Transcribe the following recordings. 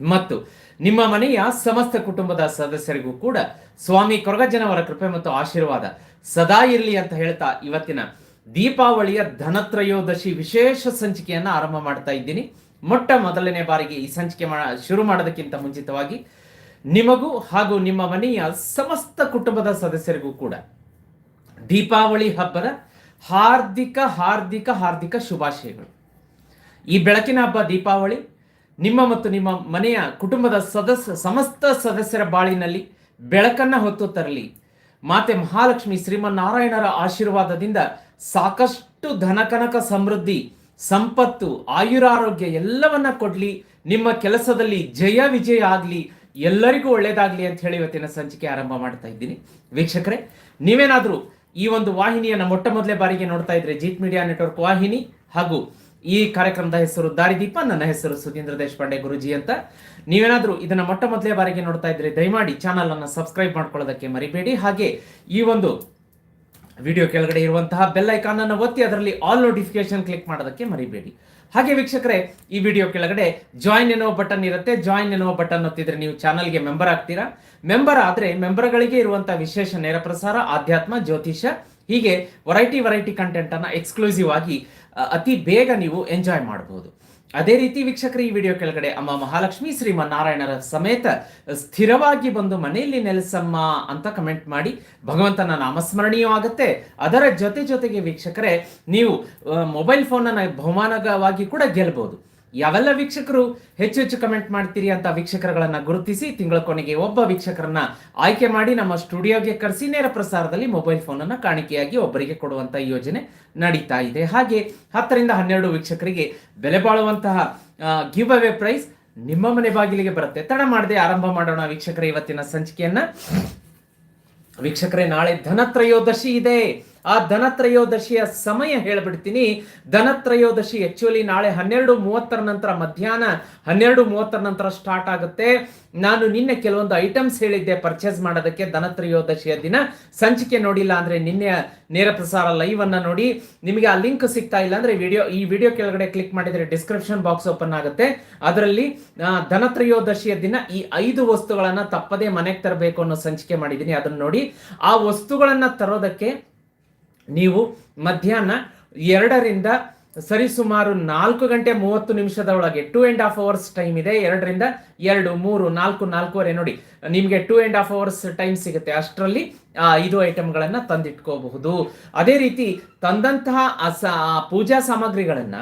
ಮತ್ತು ನಿಮ್ಮ ಮನೆಯ ಸಮಸ್ತ ಕುಟುಂಬದ ಸದಸ್ಯರಿಗೂ ಕೂಡ ಸ್ವಾಮಿ ಕೊರಗಜ್ಜನವರ ಕೃಪೆ ಮತ್ತು ಆಶೀರ್ವಾದ ಸದಾ ಇರಲಿ ಅಂತ ಹೇಳ್ತಾ ಇವತ್ತಿನ ದೀಪಾವಳಿಯ ಧನತ್ರಯೋದಶಿ ವಿಶೇಷ ಸಂಚಿಕೆಯನ್ನ ಆರಂಭ ಮಾಡ್ತಾ ಇದ್ದೀನಿ. ಮೊಟ್ಟ ಮೊದಲನೇ ಬಾರಿಗೆ ಈ ಸಂಚಿಕೆ ಶುರು ಮಾಡೋದಕ್ಕಿಂತ ಮುಂಚಿತವಾಗಿ ನಿಮಗೂ ಹಾಗೂ ನಿಮ್ಮ ಮನೆಯ ಸಮಸ್ತ ಕುಟುಂಬದ ಸದಸ್ಯರಿಗೂ ಕೂಡ ದೀಪಾವಳಿ ಹಬ್ಬದ ಹಾರ್ದಿಕ ಹಾರ್ದಿಕ ಹಾರ್ದಿಕ ಶುಭಾಶಯಗಳು. ಈ ಬೆಳಕಿನ ಹಬ್ಬ ದೀಪಾವಳಿ ನಿಮ್ಮ ಮತ್ತು ನಿಮ್ಮ ಮನೆಯ ಕುಟುಂಬದ ಸದಸ್ಯ, ಸಮಸ್ತ ಸದಸ್ಯರ ಬಾಳಿನಲ್ಲಿ ಬೆಳಕನ್ನ ಹೊತ್ತು ತರಲಿ. ಮಾತೆ ಮಹಾಲಕ್ಷ್ಮಿ ಶ್ರೀಮನ್ನಾರಾಯಣರ ಆಶೀರ್ವಾದದಿಂದ ಸಾಕಷ್ಟು ಧನಕನಕ ಸಮೃದ್ಧಿ, ಸಂಪತ್ತು, ಆಯುರಾರೋಗ್ಯ ಎಲ್ಲವನ್ನ ಕೊಡ್ಲಿ. ನಿಮ್ಮ ಕೆಲಸದಲ್ಲಿ ಜಯ ವಿಜಯ ಆಗಲಿ. ಎಲ್ಲರಿಗೂ ಒಳ್ಳೇದಾಗಲಿ ಅಂತ ಹೇಳಿ ಇವತ್ತಿನ ಸಂಚಿಕೆ ಆರಂಭ ಮಾಡ್ತಾ ಇದ್ದೀನಿ. ವೀಕ್ಷಕರೇ, ನೀವೇನಾದರೂ ಈ ಒಂದು ವಾಹಿನಿಯನ್ನು ಮೊಟ್ಟ ಮೊದಲೇ ಬಾರಿಗೆ ನೋಡ್ತಾ ಇದ್ರೆ ಜೀತ್ ಮೀಡಿಯಾ ನೆಟ್ವರ್ಕ್ ವಾಹಿನಿ ಹಾಗೂ ಈ ಕಾರ್ಯಕ್ರಮದ ಹೆಸರು ದಾರಿದೀಪ ನನ್ನ ಹೆಸರು ಸುಧೀಂದ್ರ ದೇಶಪಾಂಡೆ ಗುರುಜಿ ಅಂತ. ನೀವೇನಾದರೂ ಇದನ್ನ ಮೊಟ್ಟ ಮೊದಲೇ ಬಾರಿಗೆ ನೋಡ್ತಾ ಇದ್ರೆ ದಯಮಾಡಿ ಚಾನಲ್ ಅನ್ನು ಸಬ್ಸ್ಕ್ರೈಬ್ ಮಾಡ್ಕೊಳ್ಳೋದಕ್ಕೆ ಮರಿಬೇಡಿ. ಹಾಗೆ ಈ ಒಂದು ವಿಡಿಯೋ ಕೆಳಗಡೆ ಇರುವಂತಹ ಬೆಲ್ ಐಕಾನ್ ಅನ್ನು ಒತ್ತಿ ಅದರಲ್ಲಿ ಆಲ್ ನೋಟಿಫಿಕೇಶನ್ ಕ್ಲಿಕ್ ಮಾಡೋದಕ್ಕೆ ಮರಿಬೇಡಿ. ಹಾಗೆ ವೀಕ್ಷಕರೇ, ಈ ವಿಡಿಯೋ ಕೆಳಗಡೆ ಜಾಯಿನ್ ಎನ್ನುವ ಬಟನ್ ಇರುತ್ತೆ. ಜಾಯಿನ್ ಎನ್ನುವ ಬಟನ್ ಒತ್ತಿದ್ರೆ ನೀವು ಚಾನಲ್ಗೆ ಮೆಂಬರ್ ಆಗ್ತೀರಾ? ಮೆಂಬರ್ ಆದ್ರೆ ಮೆಂಬರ್ಗಳಿಗೆ ಇರುವಂತಹ ವಿಶೇಷ ನೇರ ಪ್ರಸಾರ, ಆಧ್ಯಾತ್ಮ ಜ್ಯೋತಿಷ ಹೀಗೆ ವೆರೈಟಿ ವೆರೈಟಿ ಕಂಟೆಂಟ್ ಅನ್ನ ಎಕ್ಸ್ಕ್ಲೂಸಿವ್ ಆಗಿ ಅತಿ ಬೇಗ ನೀವು ಎಂಜಾಯ್ ಮಾಡಬಹುದು ಅದೇ ರೀತಿ ವೀಕ್ಷಕರು, ಈ ವಿಡಿಯೋ ಕೆಳಗಡೆ ಅಮ್ಮ ಮಹಾಲಕ್ಷ್ಮಿ ಶ್ರೀಮನ್ನಾರಾಯಣರ ಸಮೇತ ಸ್ಥಿರವಾಗಿ ಬಂದು ಮನೆಯಲ್ಲಿ ನೆಲೆಸಮ್ಮ ಅಂತ ಕಮೆಂಟ್ ಮಾಡಿ ಭಗವಂತನ ನಾಮಸ್ಮರಣೀಯ ಆಗುತ್ತೆ. ಅದರ ಜೊತೆ ಜೊತೆಗೆ ವೀಕ್ಷಕರೇ, ನೀವು ಮೊಬೈಲ್ ಫೋನನ್ನು ಬಹುಮಾನವಾಗಿ ಕೂಡ ಗೆಲ್ಬಹುದು ಯಾವೆಲ್ಲ ವೀಕ್ಷಕರು ಹೆಚ್ಚು ಹೆಚ್ಚು ಕಮೆಂಟ್ ಮಾಡ್ತೀರಿ ಅಂತ ವೀಕ್ಷಕರುಗಳನ್ನ ಗುರುತಿಸಿ ತಿಂಗಳ ಕೊನೆಗೆ ಒಬ್ಬ ವೀಕ್ಷಕರನ್ನ ಆಯ್ಕೆ ಮಾಡಿ ನಮ್ಮ ಸ್ಟುಡಿಯೋಗೆ ಕರೆಸಿ ನೇರ ಪ್ರಸಾರದಲ್ಲಿ ಮೊಬೈಲ್ ಫೋನ್ ಅನ್ನ ಕಾಣಿಕೆಯಾಗಿ ಒಬ್ಬರಿಗೆ ಕೊಡುವಂತ ಯೋಜನೆ ನಡೀತಾ ಇದೆ. ಹಾಗೆ ಹತ್ತರಿಂದ ಹನ್ನೆರಡು ವೀಕ್ಷಕರಿಗೆ ಬೆಲೆ ಬಾಳುವಂತಹ ಗಿವ್ ಅವೇ ಪ್ರೈಸ್ ನಿಮ್ಮ ಮನೆ ಬಾಗಿಲಿಗೆ ಬರುತ್ತೆ. ತಡ ಮಾಡದೆ ಆರಂಭ ಮಾಡೋಣ ವೀಕ್ಷಕರ ಇವತ್ತಿನ ಸಂಚಿಕೆಯನ್ನ. ವೀಕ್ಷಕರೇ, ನಾಳೆ ಧನತ್ರಯೋದಶಿ ಇದೆ. ಆ ಧನತ್ರಯೋದಶಿಯ ಸಮಯ ಹೇಳ್ಬಿಡ್ತೀನಿ. ಧನತ್ರಯೋದಶಿ ಆಕ್ಚುಲಿ ನಾಳೆ ಹನ್ನೆರಡು ಮೂವತ್ತರ ನಂತರ ಮಧ್ಯಾಹ್ನ ಹನ್ನೆರಡು ಮೂವತ್ತರ ನಂತರ ಸ್ಟಾರ್ಟ್ ಆಗುತ್ತೆ. ನಾನು ನಿನ್ನೆ ಕೆಲವೊಂದು ಐಟಮ್ಸ್ ಹೇಳಿದ್ದೆ ಪರ್ಚೇಸ್ ಮಾಡೋದಕ್ಕೆ ಧನತ್ರಯೋದಶಿಯ ದಿನ. ಸಂಚಿಕೆ ನೋಡಿಲ್ಲ ಅಂದ್ರೆ ನಿನ್ನೆ ನೇರ ಪ್ರಸಾರ ಲೈವ್ ಅನ್ನ ನೋಡಿ. ನಿಮಗೆ ಆ ಲಿಂಕ್ ಸಿಗ್ತಾ ಇಲ್ಲ ಅಂದ್ರೆ ವಿಡಿಯೋ ಈ ವಿಡಿಯೋ ಕೆಳಗಡೆ ಕ್ಲಿಕ್ ಮಾಡಿದ್ರೆ ಡಿಸ್ಕ್ರಿಪ್ಷನ್ ಬಾಕ್ಸ್ ಓಪನ್ ಆಗುತ್ತೆ. ಅದರಲ್ಲಿ ಧನತ್ರಯೋದಶಿಯ ದಿನ ಈ ಐದು ವಸ್ತುಗಳನ್ನ ತಪ್ಪದೇ ಮನೆಗೆ ತರಬೇಕು ಅನ್ನೋ ಸಂಚಿಕೆ ಮಾಡಿದ್ದೀನಿ. ಅದನ್ನ ನೋಡಿ. ಆ ವಸ್ತುಗಳನ್ನ ತರೋದಕ್ಕೆ ನೀವು ಮಧ್ಯಾಹ್ನ ಎರಡರಿಂದ ಸರಿಸುಮಾರು ನಾಲ್ಕು ಗಂಟೆ ಮೂವತ್ತು ನಿಮಿಷದ ಒಳಗೆ two and half hours time ಇದೆ. ಎರಡರಿಂದ ಎರಡು, ಮೂರು, ನಾಲ್ಕು, ನಾಲ್ಕೂವರೆ ನೋಡಿ. ನಿಮಗೆ two and half hours time ಸಿಗುತ್ತೆ. ಅಷ್ಟರಲ್ಲಿ ಐದು ಐಟಮ್ಗಳನ್ನು ತಂದಿಟ್ಕೋಬಹುದು. ಅದೇ ರೀತಿ ತಂದಂತಹ ಆ, ಪೂಜಾ ಸಾಮಗ್ರಿಗಳನ್ನ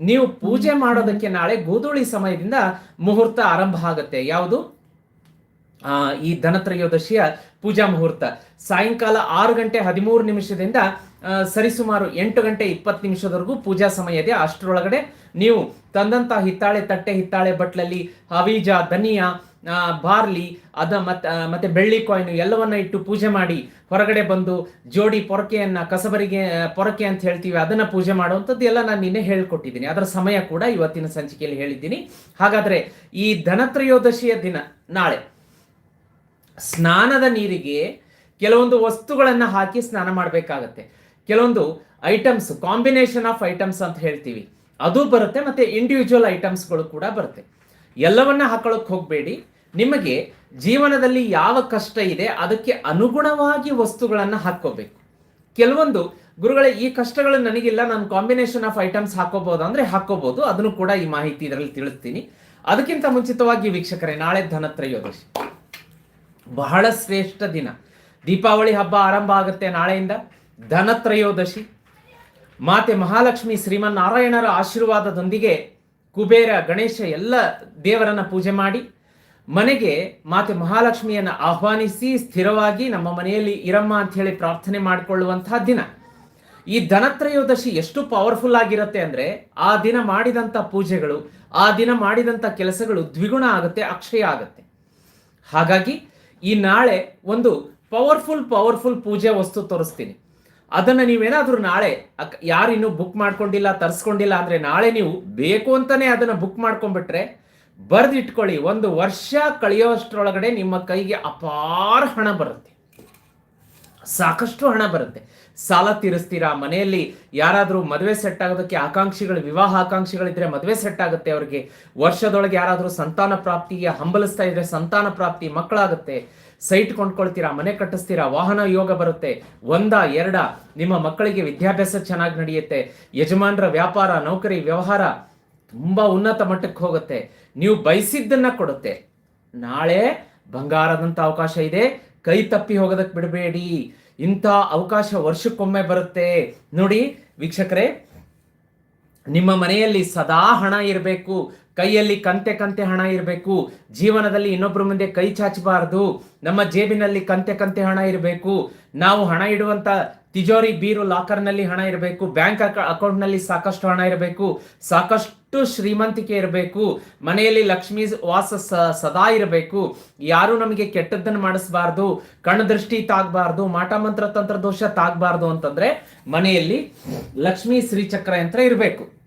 ನೀವು ಪೂಜೆ ಮಾಡೋದಕ್ಕೆ ನಾಳೆ ಗೋಧೂಳಿ ಸಮಯದಿಂದ ಮುಹೂರ್ತ ಆರಂಭ ಆಗುತ್ತೆ. ಯಾವುದು? ಈ ಧನತ್ರಯೋದಶಿಯ ಪೂಜಾ ಮುಹೂರ್ತ. ಸಾಯಂಕಾಲ ಆರು ಗಂಟೆ ಹದಿಮೂರು ನಿಮಿಷದಿಂದ ಸರಿಸುಮಾರು ಎಂಟು ಗಂಟೆ ಇಪ್ಪತ್ತು ನಿಮಿಷದವರೆಗೂ ಪೂಜಾ ಸಮಯ ಇದೆ ಅಷ್ಟರೊಳಗಡೆ ನೀವು ತಂದಂತ ಹಿತ್ತಾಳೆ, ತಟ್ಟೆ ಹಿತ್ತಾಳೆ ಬಟ್ಲಲ್ಲಿ ಹವೀಜ, ಧನಿಯಾ ಬಾರ್ಲಿ, ಅದ ಮತ್ತೆ ಮತ್ತೆ ಬೆಳ್ಳಿ ಕಾಯ್ನು ಎಲ್ಲವನ್ನ ಇಟ್ಟು ಪೂಜೆ ಮಾಡಿ ಹೊರಗಡೆ ಬಂದು ಜೋಡಿ ಪೊರಕೆಯನ್ನ, ಕಸಬರಿಗೆ ಪೊರಕೆ ಅಂತ ಹೇಳ್ತೀವಿ, ಅದನ್ನ ಪೂಜೆ ಮಾಡುವಂಥದ್ದು ಎಲ್ಲ ನಾನು ನಿನ್ನೆ ಹೇಳ್ಕೊಟ್ಟಿದ್ದೀನಿ. ಅದರ ಸಮಯ ಕೂಡ ಇವತ್ತಿನ ಸಂಚಿಕೆಯಲ್ಲಿ ಹೇಳಿದ್ದೀನಿ. ಹಾಗಾದ್ರೆ ಈ ಧನತ್ರಯೋದಶಿಯ ದಿನ ನಾಳೆ ಸ್ನಾನದ ನೀರಿಗೆ ಕೆಲವೊಂದು ವಸ್ತುಗಳನ್ನು ಹಾಕಿ ಸ್ನಾನ ಮಾಡಬೇಕಾಗತ್ತೆ. ಕೆಲವೊಂದು ಐಟಮ್ಸ್, ಕಾಂಬಿನೇಷನ್ ಆಫ್ ಐಟಮ್ಸ್ ಅಂತ ಹೇಳ್ತೀವಿ. ಅದು ಬರುತ್ತೆ ಮತ್ತೆ ಇಂಡಿವಿಜುವಲ್ ಐಟಮ್ಸ್ಗಳು ಕೂಡ ಬರುತ್ತೆ. ಎಲ್ಲವನ್ನ ಹಾಕೊಳ್ಳೋಕೆ ಹೋಗಬೇಡಿ. ನಿಮಗೆ ಜೀವನದಲ್ಲಿ ಯಾವ ಕಷ್ಟ ಇದೆ ಅದಕ್ಕೆ ಅನುಗುಣವಾಗಿ ವಸ್ತುಗಳನ್ನ ಹಾಕ್ಕೋಬೇಕು. ಕೆಲವೊಂದು ಗುರುಗಳೇ, ಈ ಕಷ್ಟಗಳು ನನಗಿಲ್ಲ, ನಾನು ಕಾಂಬಿನೇಷನ್ ಆಫ್ ಐಟಮ್ಸ್ ಹಾಕೋಬಹುದು ಅಂದ್ರೆ ಹಾಕೋಬಹುದು ಅದನ್ನು ಕೂಡ ಈ ಮಾಹಿತಿ ಇದರಲ್ಲಿ ತಿಳಿಸ್ತೀನಿ. ಅದಕ್ಕಿಂತ ಮುಂಚಿತವಾಗಿ ವೀಕ್ಷಕರೇ, ನಾಳೆ ಧನತ್ರಯೋದಶಿ. ಬಹಳ ಶ್ರೇಷ್ಠ ದಿನ. ದೀಪಾವಳಿ ಹಬ್ಬ ಆರಂಭ ಆಗುತ್ತೆ ನಾಳೆಯಿಂದ. ಧನತ್ರಯೋದಶಿ. ಮಾತೆ ಮಹಾಲಕ್ಷ್ಮಿ ಶ್ರೀಮನ್ನಾರಾಯಣರ ಆಶೀರ್ವಾದದೊಂದಿಗೆ ಕುಬೇರ, ಗಣೇಶ ಎಲ್ಲ ದೇವರನ್ನ ಪೂಜೆ ಮಾಡಿ, ಮನೆಗೆ ಮಾತೆ ಮಹಾಲಕ್ಷ್ಮಿಯನ್ನು ಆಹ್ವಾನಿಸಿ ಸ್ಥಿರವಾಗಿ ನಮ್ಮ ಮನೆಯಲ್ಲಿ ಇರಮ್ಮ ಅಂತ ಹೇಳಿ ಪ್ರಾರ್ಥನೆ ಮಾಡಿಕೊಳ್ಳುವಂತಹ ದಿನ. ಈ ಧನತ್ರಯೋದಶಿ ಎಷ್ಟು ಪವರ್ಫುಲ್ ಆಗಿರುತ್ತೆ ಅಂದ್ರೆ ಆ ದಿನ ಮಾಡಿದಂತ ಪೂಜೆಗಳು, ಆ ದಿನ ಮಾಡಿದಂತ ಕೆಲಸಗಳು ದ್ವಿಗುಣ ಆಗುತ್ತೆ, ಅಕ್ಷಯ ಆಗುತ್ತೆ. ಹಾಗಾಗಿ ಈ ನಾಳೆ ಒಂದು ಪವರ್ಫುಲ್ ಪವರ್ಫುಲ್ ಪೂಜೆ ವಸ್ತು ತೋರಿಸ್ತೀನಿ. ಅದನ್ನ ನೀವೇನಾದರೂ ನಾಳೆ ಯಾರು ಇನ್ನೂ ಬುಕ್ ಮಾಡ್ಕೊಂಡಿಲ್ಲ, ತರಿಸ್ಕೊಂಡಿಲ್ಲ ಅಂದ್ರೆ ನಾಳೆ ನೀವು ಬೇಕು ಅಂತಲೇ ಅದನ್ನ ಬುಕ್ ಮಾಡ್ಕೊಂಡ್ಬಿಟ್ರೆ ಬರ್ದಿಟ್ಕೊಳ್ಳಿ, ಒಂದು ವರ್ಷ ಕಳೆಯೋಷ್ಟರೊಳಗಡೆ ನಿಮ್ಮ ಕೈಗೆ ಅಪಾರ ಹಣ ಬರುತ್ತೆ. ಸಾಕಷ್ಟು ಹಣ ಬರುತ್ತೆ. ಸಾಲ ತೀರಿಸ್ತೀರಾ? ಮನೆಯಲ್ಲಿ ಯಾರಾದರೂ ಮದುವೆ ಸೆಟ್ ಆಗೋದಕ್ಕೆ ಆಕಾಂಕ್ಷಿಗಳು, ವಿವಾಹ ಆಕಾಂಕ್ಷಿಗಳಿದ್ರೆ ಮದುವೆ ಸೆಟ್ ಆಗುತ್ತೆ ಅವರಿಗೆ. ವರ್ಷದೊಳಗೆ ಯಾರಾದರೂ ಸಂತಾನ ಪ್ರಾಪ್ತಿಗೆ ಹಂಬಲಿಸ್ತಾ ಇದ್ರೆ ಸಂತಾನ ಪ್ರಾಪ್ತಿ ಮಕ್ಕಳಾಗುತ್ತೆ. ಸೈಟ್ ಕೊಂಡ್ಕೊಳ್ತೀರಾ? ಮನೆ ಕಟ್ಟಿಸ್ತೀರಾ? ವಾಹನ ಯೋಗ ಬರುತ್ತೆ. ಒಂದ, ಎರಡ, ನಿಮ್ಮ ಮಕ್ಕಳಿಗೆ ವಿದ್ಯಾಭ್ಯಾಸ ಚೆನ್ನಾಗಿ ನಡೆಯುತ್ತೆ. ಯಜಮಾನರ ವ್ಯಾಪಾರ, ನೌಕರಿ, ವ್ಯವಹಾರ ತುಂಬಾ ಉನ್ನತ ಮಟ್ಟಕ್ಕೆ ಹೋಗುತ್ತೆ. ನೀವು ಬಯಸಿದ್ದನ್ನ ಕೊಡುತ್ತೆ. ನಾಳೆ ಬಂಗಾರದಂತ ಅವಕಾಶ ಇದೆ. ಕೈ ತಪ್ಪಿ ಹೋಗೋದಕ್ಕೆ ಬಿಡಬೇಡಿ. ಇಂಥ ಅವಕಾಶ ವರ್ಷಕ್ಕೊಮ್ಮೆ ಬರುತ್ತೆ. ನೋಡಿ ವೀಕ್ಷಕರೇ, ನಿಮ್ಮ ಮನೆಯಲ್ಲಿ ಸದಾ ಹಣ ಇರಬೇಕು, ಕೈಯಲ್ಲಿ ಕಂತೆ ಕಂತೆ ಹಣ ಇರಬೇಕು, ಜೀವನದಲ್ಲಿ ಇನ್ನೊಬ್ಬರ ಮುಂದೆ ಕೈ ಚಾಚಬಾರದು, ನಮ್ಮ ಜೇಬಿನಲ್ಲಿ ಕಂತೆ ಕಂತೆ ಹಣ ಇರಬೇಕು, ನಾವು ಹಣ ಇಡುವಂತ ತಿಜೋರಿ ಬೀರು ಲಾಕರ್ನಲ್ಲಿ ಹಣ ಇರಬೇಕು, ಬ್ಯಾಂಕ್ ಅಕೌಂಟ್ನಲ್ಲಿ ಸಾಕಷ್ಟು ಹಣ ಇರಬೇಕು, ಸಾಕಷ್ಟು ಶ್ರೀಮಂತಿಕೆ ಇರಬೇಕು. ಮನೆಯಲ್ಲಿ ಲಕ್ಷ್ಮೀ ವಾಸ ಸದಾ ಇರಬೇಕು. ಯಾರು ನಮಗೆ ಕೆಟ್ಟದ್ದನ್ನು ಮಾಡಿಸ್ಬಾರ್ದು, ಕಣ್ಣು ದೃಷ್ಟಿ ತಾಗಬಾರ್ದು, ಮಾಟ ಮಂತ್ರ ತಂತ್ರ ದೋಷ ತಾಗಬಾರ್ದು ಅಂತಂದ್ರೆ ಮನೆಯಲ್ಲಿ ಲಕ್ಷ್ಮೀ ಶ್ರೀಚಕ್ರ ಯಂತ್ರ ಇರಬೇಕು.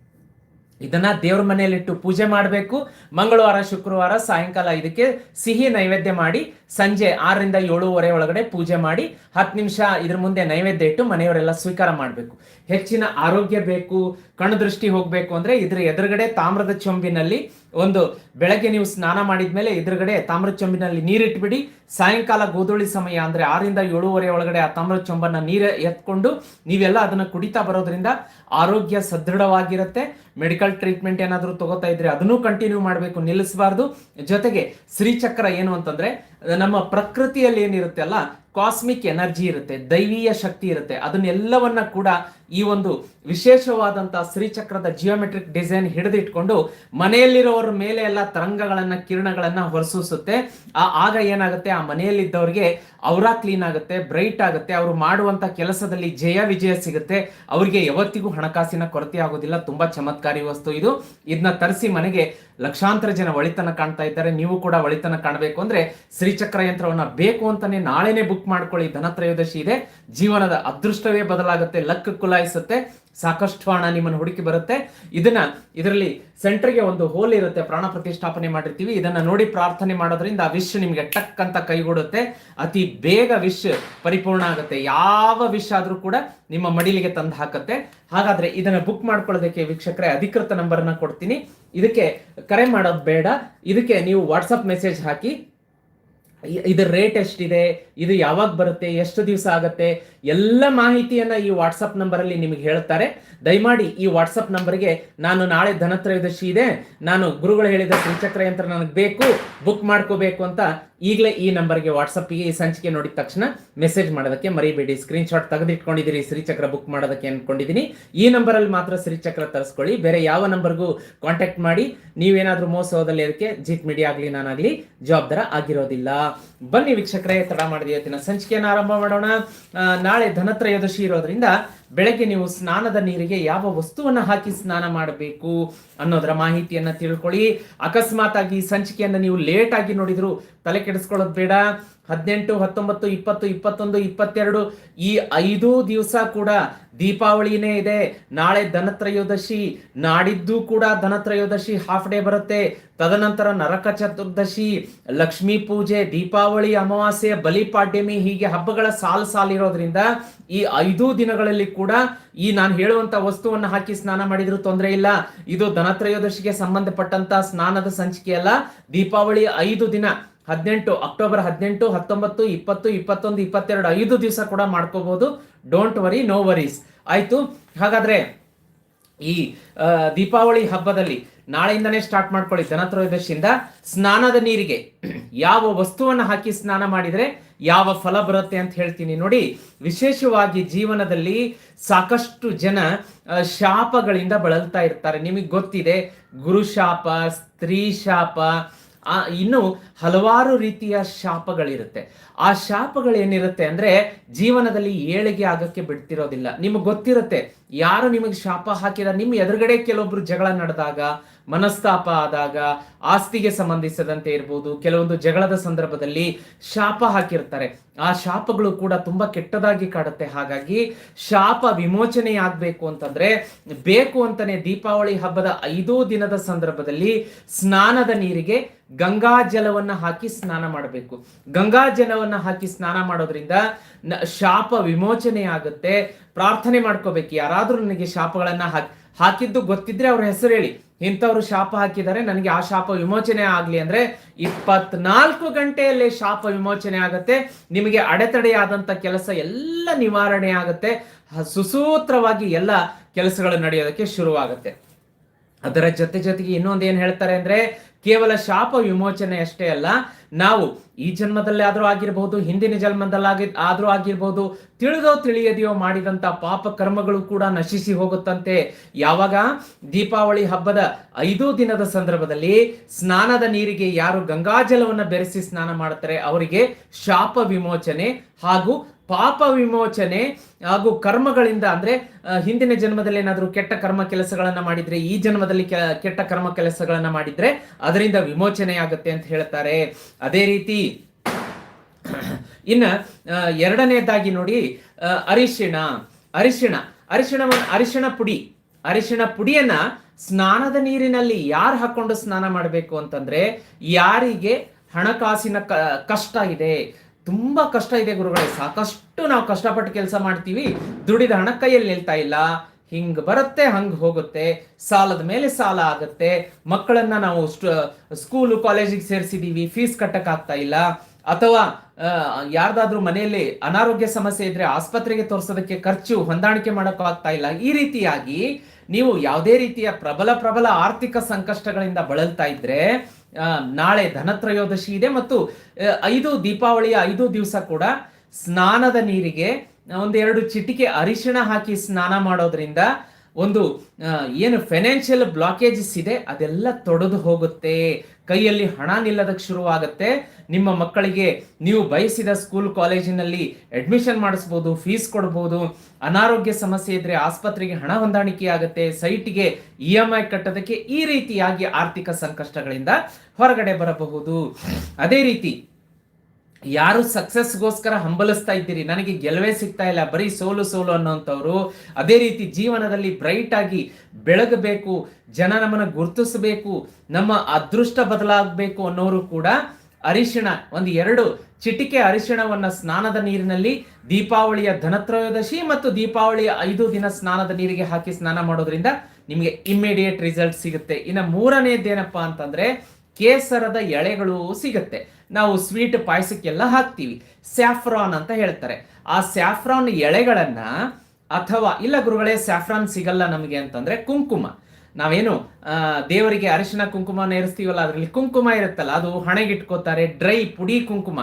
ಇದನ್ನ ದೇವ್ರ ಮನೆಯಲ್ಲಿಟ್ಟು ಪೂಜೆ ಮಾಡಬೇಕು. ಮಂಗಳವಾರ, ಶುಕ್ರವಾರ, ಸಾಯಂಕಾಲ ಇದಕ್ಕೆ ಸಿಹಿ ನೈವೇದ್ಯ ಮಾಡಿ, ಸಂಜೆ ಆರರಿಂದ ಏಳುವರೆ ಒಳಗಡೆ ಪೂಜೆ ಮಾಡಿ, ಹತ್ತು ನಿಮಿಷ ಇದ್ರ ಮುಂದೆ ನೈವೇದ್ಯ ಇಟ್ಟು ಮನೆಯವರೆಲ್ಲ ಸ್ವೀಕಾರ ಮಾಡಬೇಕು. ಹೆಚ್ಚಿನ ಆರೋಗ್ಯ ಬೇಕು. ಕಣ್ಣು ದೃಷ್ಟಿ ಹೋಗ್ಬೇಕು ಅಂದ್ರೆ ಇದ್ರ ಎದುರುಗಡೆ ತಾಮ್ರದ ಚೊಂಬಿನಲ್ಲಿ ಒಂದು ಬೆಳಗ್ಗೆ ನೀವು ಸ್ನಾನ ಮಾಡಿದ ಮೇಲೆ ಎದುರುಗಡೆ ತಾಮ್ರದ ಚೊಂಬಿನಲ್ಲಿ ನೀರಿಟ್ಬಿಡಿ. ಸಾಯಂಕಾಲ ಗೋಧೂಳಿ ಸಮಯ ಅಂದ್ರೆ ಆರಿಂದ ಏಳುವರೆ ಒಳಗಡೆ ಆ ತಾಮ್ರದ ಚೊಂಬನ್ನ ನೀರು ಎತ್ಕೊಂಡು ನೀವೆಲ್ಲ ಅದನ್ನ ಕುಡಿತಾ ಬರೋದ್ರಿಂದ ಆರೋಗ್ಯ ಸದೃಢವಾಗಿರುತ್ತೆ. ಮೆಡಿಕಲ್ ಟ್ರೀಟ್ಮೆಂಟ್ ಏನಾದರೂ ತಗೋತಾ ಇದ್ರೆ ಅದನ್ನು ಕಂಟಿನ್ಯೂ ಮಾಡಬೇಕು, ನಿಲ್ಲಿಸಬಾರ್ದು. ಜೊತೆಗೆ ಶ್ರೀಚಕ್ರ ಏನು ಅಂತಂದ್ರೆ ನಮ್ಮ ಪ್ರಕೃತಿಯಲ್ಲಿ ಏನಿರುತ್ತೆ ಅಲ್ಲ ಕಾಸ್ಮಿಕ್ ಎನರ್ಜಿ ಇರುತ್ತೆ, ದೈವೀಯ ಶಕ್ತಿ ಇರುತ್ತೆ. ಅದನ್ನೆಲ್ಲವನ್ನ ಕೂಡ ಈ ಒಂದು ವಿಶೇಷವಾದಂತಹ ಶ್ರೀಚಕ್ರದ ಜಿಯೋಮೆಟ್ರಿಕ್ ಡಿಸೈನ್ ಹಿಡಿದಿಟ್ಕೊಂಡು ಮನೆಯಲ್ಲಿರೋರ ಮೇಲೆ ಎಲ್ಲ ತರಂಗಗಳನ್ನ, ಕಿರಣಗಳನ್ನ ಹೊರಸೂಸುತ್ತೆ. ಆ, ಆಗ ಏನಾಗುತ್ತೆ? ಆ ಮನೆಯಲ್ಲಿದ್ದವ್ರಿಗೆ ಅವರ ಕ್ಲೀನ್ ಆಗುತ್ತೆ ಬ್ರೈಟ್ ಆಗುತ್ತೆ. ಅವರು ಮಾಡುವಂತ ಕೆಲಸದಲ್ಲಿ ಜಯ ವಿಜಯ ಸಿಗುತ್ತೆ. ಅವರಿಗೆ ಯಾವತ್ತಿಗೂ ಹಣಕಾಸಿನ ಕೊರತೆ ಆಗೋದಿಲ್ಲ. ತುಂಬಾ ಚಮತ್ಕಾರಿ ವಸ್ತು ಇದು. ಇದನ್ನ ತರಿಸಿ ಮನೆಗೆ ಲಕ್ಷಾಂತರ ಜನ ಒಳಿತನ ಕಾಣ್ತಾ ಇದ್ದಾರೆ. ನೀವು ಕೂಡ ಒಳಿತನ ಕಾಣಬೇಕು ಅಂದ್ರೆ ಶ್ರೀಚಕ್ರ ಯಂತ್ರವನ್ನ ಬೇಕು ಅಂತಾನೆ ನಾಳೆನೆ ಬುಕ್ ಮಾಡ್ಕೊಳ್ಳಿ. ಧನತ್ರಯೋದಶಿ ಇದೆ. ಜೀವನದ ಅದೃಷ್ಟವೇ ಬದಲಾಗುತ್ತೆ. ಲಕ್ ಕುಲಾಯಿಸುತ್ತೆ ಸಾಕಷ್ಟು ಹಣ ನಿಮ್ಮನ್ನು ಹುಡುಕಿ ಬರುತ್ತೆ. ಇದನ್ನ ಇದರಲ್ಲಿ ಸೆಂಟರ್ಗೆ ಒಂದು ಹೋಲ್ ಇರುತ್ತೆ. ಪ್ರಾಣ ಪ್ರತಿಷ್ಠಾಪನೆ ಮಾಡಿರ್ತೀವಿ. ಇದನ್ನ ನೋಡಿ ಪ್ರಾರ್ಥನೆ ಮಾಡೋದ್ರಿಂದ ಆ ವಿಶ್ ನಿಮಗೆ ಟಕ್ ಅಂತ ಕೈಗೂಡುತ್ತೆ. ಅತಿ ಬೇಗ ವಿಶ್ ಪರಿಪೂರ್ಣ ಆಗುತ್ತೆ. ಯಾವ ವಿಶ್ ಆದ್ರೂ ಕೂಡ ನಿಮ್ಮ ಮಡಿಲಿಗೆ ತಂದು ಹಾಕತ್ತೆ. ಹಾಗಾದ್ರೆ ಇದನ್ನ ಬುಕ್ ಮಾಡ್ಕೊಳ್ಳೋದಕ್ಕೆ ವೀಕ್ಷಕರೇ ಅಧಿಕೃತ ನಂಬರ್ನ ಕೊಡ್ತೀನಿ. ಇದಕ್ಕೆ ಕರೆ ಮಾಡೋದು ಬೇಡ. ಇದಕ್ಕೆ ನೀವು ವಾಟ್ಸಪ್ ಮೆಸೇಜ್ ಹಾಕಿ. ಇದ್ರ ರೇಟ್ ಎಷ್ಟಿದೆ, ಇದು ಯಾವಾಗ ಬರುತ್ತೆ, ಎಷ್ಟು ದಿವಸ ಆಗುತ್ತೆ, ಎಲ್ಲ ಮಾಹಿತಿಯನ್ನ ಈ ವಾಟ್ಸಪ್ ನಂಬರಲ್ಲಿ ನಿಮಗೆ ಹೇಳ್ತಾರೆ. ದಯಮಾಡಿ ಈ ವಾಟ್ಸಪ್ ನಂಬರ್ಗೆ ನಾನು ನಾಳೆ ಧನತ್ರಯೋದಶಿ ಇದೆ, ನಾನು ಗುರುಗಳು ಹೇಳಿದ ಶ್ರೀಚಕ್ರ ಯಂತ್ರ ನನಗೆ ಬೇಕು ಬುಕ್ ಮಾಡ್ಕೋಬೇಕು ಅಂತ ಈಗಲೇ ಈ ನಂಬರ್ಗೆ ವಾಟ್ಸಪ್ಗೆ ಈ ಸಂಚಿಕೆ ನೋಡಿದ ತಕ್ಷಣ ಮೆಸೇಜ್ ಮಾಡೋದಕ್ಕೆ ಮರಿಬೇಡಿ. ಸ್ಕ್ರೀನ್ ಶಾಟ್ ತೆಗೆದಿಟ್ಕೊಂಡಿದ್ದೀರಿ ಶ್ರೀಚಕ್ರ ಬುಕ್ ಮಾಡೋದಕ್ಕೆ ಅಂದ್ಕೊಂಡಿದ್ದೀನಿ ಈ ನಂಬರಲ್ಲಿ ಮಾತ್ರ ಶ್ರೀಚಕ್ರ ತರಿಸ್ಕೊಳ್ಳಿ, ಬೇರೆ ಯಾವ ನಂಬರ್ಗೂ ಕಾಂಟ್ಯಾಕ್ಟ್ ಮಾಡಿ, ನೀವೇನಾದರೂ ಮೋಸ ಹೋದಲ್ಲಿ ಅದಕ್ಕೆ ಜಿತ್ ಮೀಡಿಯಾ ಆಗಲಿ, ನಾನಾಗಲಿ, ಜವಾಬ್ದಾರ ಆಗಿರೋದಿಲ್ಲ. up. ಬನ್ನಿ ವೀಕ್ಷಕರೇ, ತಡ ಮಾಡಿದ ಇವತ್ತಿನ ಸಂಚಿಕೆಯನ್ನು ಆರಂಭ ಮಾಡೋಣ. ನಾಳೆ ಧನತ್ರಯೋದಶಿ ಇರೋದ್ರಿಂದ ಬೆಳಗ್ಗೆ ನೀವು ಸ್ನಾನದ ನೀರಿಗೆ ಯಾವ ವಸ್ತುವನ್ನ ಹಾಕಿ ಸ್ನಾನ ಮಾಡಬೇಕು ಅನ್ನೋದರ ಮಾಹಿತಿಯನ್ನ ತಿಳ್ಕೊಳ್ಳಿ. ಅಕಸ್ಮಾತ್ ಆಗಿ ಸಂಚಿಕೆಯನ್ನ ನೀವು ಲೇಟ್ ಆಗಿ ನೋಡಿದ್ರು ತಲೆ ಕೆಡಿಸ್ಕೊಳ್ಳೋದು ಬೇಡ. ಹದಿನೆಂಟು, ಹತ್ತೊಂಬತ್ತು, ಇಪ್ಪತ್ತು, ಇಪ್ಪತ್ತೊಂದು, ಇಪ್ಪತ್ತೆರಡು ಈ ಐದು ದಿವಸ ಕೂಡ ದೀಪಾವಳಿನೇ ಇದೆ. ನಾಳೆ ಧನತ್ರಯೋದಶಿ ನಾಡಿದ್ದು ಕೂಡ ಧನತ್ರಯೋದಶಿ ಹಾಫ್ ಡೇ ಬರುತ್ತೆ. ತದನಂತರ ನರಕ ಚತುರ್ದಶಿ, ಲಕ್ಷ್ಮೀ ಪೂಜೆ, ದೀಪಾವಳಿ ಅಮಾವಾಸ್ಯೆ ಬಲಿಪಾಡ್ಯಮಿ ಹೀಗೆ ಹಬ್ಬಗಳ ಸಾಲು ಸಾಲಿರೋದ್ರಿಂದ ಈ ಐದು ದಿನಗಳಲ್ಲಿ ಕೂಡ ಈ ನಾನು ಹೇಳುವಂತ ವಸ್ತುವನ್ನು ಹಾಕಿ ಸ್ನಾನ ಮಾಡಿದ್ರು ತೊಂದರೆ ಇಲ್ಲ. ಇದು ಧನತ್ರಯೋದಶಿಗೆ ಸಂಬಂಧಪಟ್ಟಂತ ಸ್ನಾನದ ಸಂಚಿಕೆ ಅಲ್ಲ. ದೀಪಾವಳಿ ಐದು ದಿನ, ಹದಿನೆಂಟು, ಅಕ್ಟೋಬರ್ ಹದಿನೆಂಟು, ಹತ್ತೊಂಬತ್ತು, ಇಪ್ಪತ್ತು, ಇಪ್ಪತ್ತೊಂದು, ಇಪ್ಪತ್ತೆರಡು, ಐದು ದಿವಸ ಕೂಡ ಮಾಡ್ಕೋಬಹುದು ಡೋಂಟ್ ವರಿ ನೋ ವರೀಸ್ ಆಯ್ತು, ಹಾಗಾದ್ರೆ ಈ ದೀಪಾವಳಿ ಹಬ್ಬದಲ್ಲಿ ನಾಳೆಯಿಂದನೇ ಸ್ಟಾರ್ಟ್ ಮಾಡ್ಕೊಳ್ಳಿ. ಧನತ್ರಯೋದಶಿಯಿಂದ ಸ್ನಾನದ ನೀರಿಗೆ. ಯಾವ ವಸ್ತುವನ್ನು ಹಾಕಿ ಸ್ನಾನ ಮಾಡಿದರೆ ಯಾವ ಫಲ ಬರುತ್ತೆ ಅಂತ ಹೇಳ್ತೀನಿ ನೋಡಿ. ವಿಶೇಷವಾಗಿ ಜೀವನದಲ್ಲಿ ಸಾಕಷ್ಟು ಜನ ಶಾಪಗಳಿಂದ ಬಳಲ್ತಾ ಇರ್ತಾರೆ. ನಿಮಗೆ ಗೊತ್ತಿದೆ, ಗುರು ಶಾಪ, ಸ್ತ್ರೀ ಶಾಪ ಆ, ಇನ್ನು ಹಲವಾರು ರೀತಿಯ ಶಾಪಗಳಿರುತ್ತೆ. ಆ ಶಾಪಗಳೇನಿರುತ್ತೆ ಅಂದ್ರೆ ಜೀವನದಲ್ಲಿ ಏಳಿಗೆ ಆಗಕ್ಕೆ ಬಿಡ್ತಿರೋದಿಲ್ಲ. ನಿಮಗೆ ಗೊತ್ತಿರುತ್ತೆ, ಯಾರು ನಿಮಗೆ ಶಾಪ ಹಾಕಿದ ನಿಮ್ಮ ಎದುರುಗಡೆ ಕೆಲವೊಬ್ರು ಜಗಳ ನಡೆದಾಗ ಮನಸ್ತಾಪ ಆದಾಗ ಆಸ್ತಿಗೆ ಸಂಬಂಧಿಸಿದಂತೆ ಇರ್ಬೋದು, ಕೆಲವೊಂದು ಜಗಳದ ಸಂದರ್ಭದಲ್ಲಿ ಶಾಪ ಹಾಕಿರ್ತಾರೆ. ಆ ಶಾಪಗಳು ಕೂಡ ತುಂಬಾ ಕೆಟ್ಟದಾಗಿ ಕಾಡುತ್ತೆ. ಹಾಗಾಗಿ ಶಾಪ ವಿಮೋಚನೆ ಆಗ್ಬೇಕು ಅಂತಂದ್ರೆ ಬೇಕು ಅಂತಾನೆ ದೀಪಾವಳಿ ಹಬ್ಬದ ಐದೂ ದಿನದ ಸಂದರ್ಭದಲ್ಲಿ ಸ್ನಾನದ ನೀರಿಗೆ ಗಂಗಾ ಜಲವನ್ನ ಹಾಕಿ ಸ್ನಾನ ಮಾಡಬೇಕು. ಗಂಗಾ ಜಲವನ್ನ ಹಾಕಿ ಸ್ನಾನ ಮಾಡೋದ್ರಿಂದ ಶಾಪ ವಿಮೋಚನೆ ಆಗುತ್ತೆ. ಪ್ರಾರ್ಥನೆ ಮಾಡ್ಕೋಬೇಕು. ಯಾರಾದ್ರೂ ನನಗೆ ಶಾಪಗಳನ್ನ ಹಾಕಿ ಹಾಕಿದ್ದು ಗೊತ್ತಿದ್ರೆ ಅವ್ರ ಹೆಸರು ಹೇಳಿ. ಇಂಥವ್ರು ಶಾಪ ಹಾಕಿದ್ದಾರೆ. ನನಗೆ ಆ ಶಾಪ ವಿಮೋಚನೆ ಆಗಲಿ ಅಂದರೆ ಇಪ್ಪತ್ನಾಲ್ಕು ಗಂಟೆಯಲ್ಲಿ ಶಾಪ ವಿಮೋಚನೆ ಆಗುತ್ತೆ. ನಿಮಗೆ ಅಡೆತಡೆಯಾದಂಥ ಕೆಲಸ ಎಲ್ಲ ನಿವಾರಣೆ ಆಗುತ್ತೆ. ಸುಸೂತ್ರವಾಗಿ ಎಲ್ಲ ಕೆಲಸಗಳು ನಡೆಯೋದಕ್ಕೆ ಶುರುವಾಗುತ್ತೆ. ಅದರ ಜೊತೆ ಜೊತೆಗೆ ಇನ್ನೊಂದು ಏನು ಹೇಳ್ತಾರೆ ಅಂದ್ರೆ ಕೇವಲ ಶಾಪ ವಿಮೋಚನೆ ಅಷ್ಟೇ ಅಲ್ಲ, ನಾವು ಈ ಜನ್ಮದಲ್ಲಿ ಆದರೂ ಆಗಿರಬಹುದು ಹಿಂದಿನ ಜನ್ಮದಲ್ಲಾಗಿ ಆದರೂ ಆಗಿರಬಹುದು ತಿಳಿದೋ ತಿಳಿಯದೆಯೋ ಮಾಡಿದಂತ ಪಾಪ ಕರ್ಮಗಳು ಕೂಡ ನಶಿಸಿ ಹೋಗುತ್ತಂತೆ. ಯಾವಾಗ? ದೀಪಾವಳಿ ಹಬ್ಬದ ಐದು ದಿನದ ಸಂದರ್ಭದಲ್ಲಿ ಸ್ನಾನದ ನೀರಿಗೆ ಯಾರು ಗಂಗಾಜಲವನ್ನು ಬೆರೆಸಿ ಸ್ನಾನ ಮಾಡುತ್ತಾರೆ ಅವರಿಗೆ ಶಾಪ ವಿಮೋಚನೆ ಹಾಗೂ ಪಾಪ ವಿಮೋಚನೆ ಹಾಗೂ ಕರ್ಮಗಳಿಂದ ಅಂದ್ರೆ ಹಿಂದಿನ ಜನ್ಮದಲ್ಲಿ ಏನಾದರೂ ಕೆಟ್ಟ ಕರ್ಮ ಕೆಲಸಗಳನ್ನ ಮಾಡಿದ್ರೆ, ಈ ಜನ್ಮದಲ್ಲಿ ಕೆಟ್ಟ ಕರ್ಮ ಕೆಲಸಗಳನ್ನ ಮಾಡಿದ್ರೆ ಅದರಿಂದ ವಿಮೋಚನೆ ಆಗುತ್ತೆ ಅಂತ ಹೇಳ್ತಾರೆ. ಅದೇ ರೀತಿ, ಇನ್ನ ಎರಡನೇದಾಗಿ ನೋಡಿ ಅರಿಶಿಣ. ಅರಿಶಿಣ. ಅರಿಶಿಣ ಅರಿಶಿಣವನ್ನು ಅರಿಶಿಣ ಪುಡಿ. ಅರಿಶಿಣ ಪುಡಿಯನ್ನ ಸ್ನಾನದ ನೀರಿನಲ್ಲಿ ಯಾರು ಹಾಕೊಂಡು ಸ್ನಾನ ಮಾಡಬೇಕು ಅಂತಂದ್ರೆ, ಯಾರಿಗೆ ಹಣಕಾಸಿನ ಕಷ್ಟ ಇದೆ. ತುಂಬಾ ಕಷ್ಟ ಇದೆ ಗುರುಗಳೇ. ಸಾಕಷ್ಟು ನಾವು ಕಷ್ಟಪಟ್ಟು ಕೆಲಸ ಮಾಡ್ತೀವಿ. ದುಡಿದ ಹಣ ಕೈಯಲ್ಲಿ ನಿಲ್ತಾ ಇಲ್ಲ. ಹಿಂಗ್ ಬರುತ್ತೆ, ಹಂಗ್ ಹೋಗುತ್ತೆ. ಸಾಲದ ಮೇಲೆ ಸಾಲ ಆಗುತ್ತೆ. ಮಕ್ಕಳನ್ನ ನಾವು ಸ್ಕೂಲು, ಕಾಲೇಜಿಗೆ ಸೇರಿಸಿದೀವಿ. ಫೀಸ್ ಕಟ್ಟಕ್ ಆಗ್ತಾ ಇಲ್ಲ. ಅಥವಾ ಯಾರ್ದಾದ್ರೂ ಮನೆಯಲ್ಲಿ ಅನಾರೋಗ್ಯ ಸಮಸ್ಯೆ ಇದ್ರೆ ಆಸ್ಪತ್ರೆಗೆ ತೋರಿಸೋದಕ್ಕೆ ಖರ್ಚು ಹೊಂದಾಣಿಕೆ ಮಾಡೋಕ್ಕಾಗ್ತಾ ಇಲ್ಲ. ಈ ರೀತಿಯಾಗಿ ನೀವು ಯಾವುದೇ ರೀತಿಯ ಪ್ರಬಲ ಪ್ರಬಲ ಆರ್ಥಿಕ ಸಂಕಷ್ಟಗಳಿಂದ ಬಳಲ್ತಾ ಇದ್ರೆ ನಾಳೆ ಧನತ್ರಯೋದಶಿ ಇದೆ ಮತ್ತು ಐದು ದೀಪಾವಳಿಯ ಐದು ದಿವಸ ಕೂಡ ಸ್ನಾನದ ನೀರಿಗೆ ಒಂದೆರಡು ಚಿಟಿಕೆ ಅರಿಶಿಣ ಹಾಕಿ ಸ್ನಾನ ಮಾಡೋದ್ರಿಂದ ಒಂದು ಏನು ಫೈನಾನ್ಷಿಯಲ್ ಬ್ಲಾಕೇಜಸ್ ಇದೆ, ಅದೆಲ್ಲ ತೊಡೆದು ಹೋಗುತ್ತೆ. ಕೈಯಲ್ಲಿ ಹಣ ನಿಲ್ಲದಕ್ಕೆ ಶುರುವಾಗುತ್ತೆ. ನಿಮ್ಮ ಮಕ್ಕಳಿಗೆ ನೀವು ಬಯಸಿದ ಸ್ಕೂಲ್ ಕಾಲೇಜಿನಲ್ಲಿ ಅಡ್ಮಿಷನ್ ಮಾಡಿಸ್ಬೋದು ಫೀಸ್ ಕೊಡ್ಬೋದು. ಅನಾರೋಗ್ಯ ಸಮಸ್ಯೆ ಇದ್ರೆ ಆಸ್ಪತ್ರೆಗೆ ಹಣ ಹೊಂದಾಣಿಕೆ ಆಗುತ್ತೆ. ಸೈಟ್ಗೆ ಇ ಎಂ ಐ ಕಟ್ಟೋದಕ್ಕೆ ಈ ರೀತಿಯಾಗಿ ಆರ್ಥಿಕ ಸಂಕಷ್ಟಗಳಿಂದ ಹೊರಗಡೆ ಬರಬಹುದು. ಅದೇ ರೀತಿ ಯಾರು ಸಕ್ಸಸ್ಗೋಸ್ಕರ ಹಂಬಲಿಸ್ತಾ ಇದ್ದೀರಿ? ನನಗೆ ಗೆಲುವೇ ಸಿಗ್ತಾ ಇಲ್ಲ. ಬರೀ ಸೋಲು ಸೋಲು ಅನ್ನೋಂಥವ್ರು. ಅದೇ ರೀತಿ ಜೀವನದಲ್ಲಿ ಬ್ರೈಟ್ ಆಗಿ ಬೆಳಗಬೇಕು, ಜನ ನಮ್ಮನ್ನು ಗುರುತಿಸಬೇಕು, ನಮ್ಮ ಅದೃಷ್ಟ ಬದಲಾಗಬೇಕು ಅನ್ನೋರು ಕೂಡ ಅರಿಶಿಣ, ಒಂದು ಎರಡು ಚಿಟಿಕೆ ಅರಿಶಿಣವನ್ನು ಸ್ನಾನದ ನೀರಿನಲ್ಲಿ ದೀಪಾವಳಿಯ ಧನತ್ರಯೋದಶಿ ಮತ್ತು ದೀಪಾವಳಿಯ ಐದು ದಿನ ಸ್ನಾನದ ನೀರಿಗೆ ಹಾಕಿ ಸ್ನಾನ ಮಾಡೋದ್ರಿಂದ ನಿಮಗೆ ಇಮ್ಮಿಡಿಯೇಟ್ ರಿಸಲ್ಟ್ ಸಿಗುತ್ತೆ. ಇನ್ನು ಮೂರನೇದೇನಪ್ಪ ಅಂತಂದ್ರೆ ಕೇಸರದ ಎಳೆಗಳು ಸಿಗುತ್ತೆ. ನಾವು ಸ್ವೀಟ್ ಪಾಯಸಕ್ಕೆಲ್ಲ ಹಾಕ್ತೀವಿ. ಸ್ಯಾಫ್ರಾನ್ ಅಂತ ಹೇಳ್ತಾರೆ. ಆ ಸ್ಯಾಫ್ರಾನ್ ಎಳೆಗಳನ್ನ ಅಥವಾ ಇಲ್ಲ ಗುರುಗಳೇ, ಸ್ಯಾಫ್ರಾನ್ ಸಿಗಲ್ಲ ನಮಗೆ ಅಂತಂದ್ರೆ ಕುಂಕುಮ. ನಾವೇನು ದೇವರಿಗೆ ಅರಿಶಿನ ಕುಂಕುಮ ಏರಿಸ್ತೀವಲ್ಲ, ಅದರಲ್ಲಿ ಕುಂಕುಮ ಇರುತ್ತಲ್ಲ, ಅದು ಹಣೆಗಿಟ್ಕೋತಾರೆ, ಡ್ರೈ ಪುಡಿ ಕುಂಕುಮ,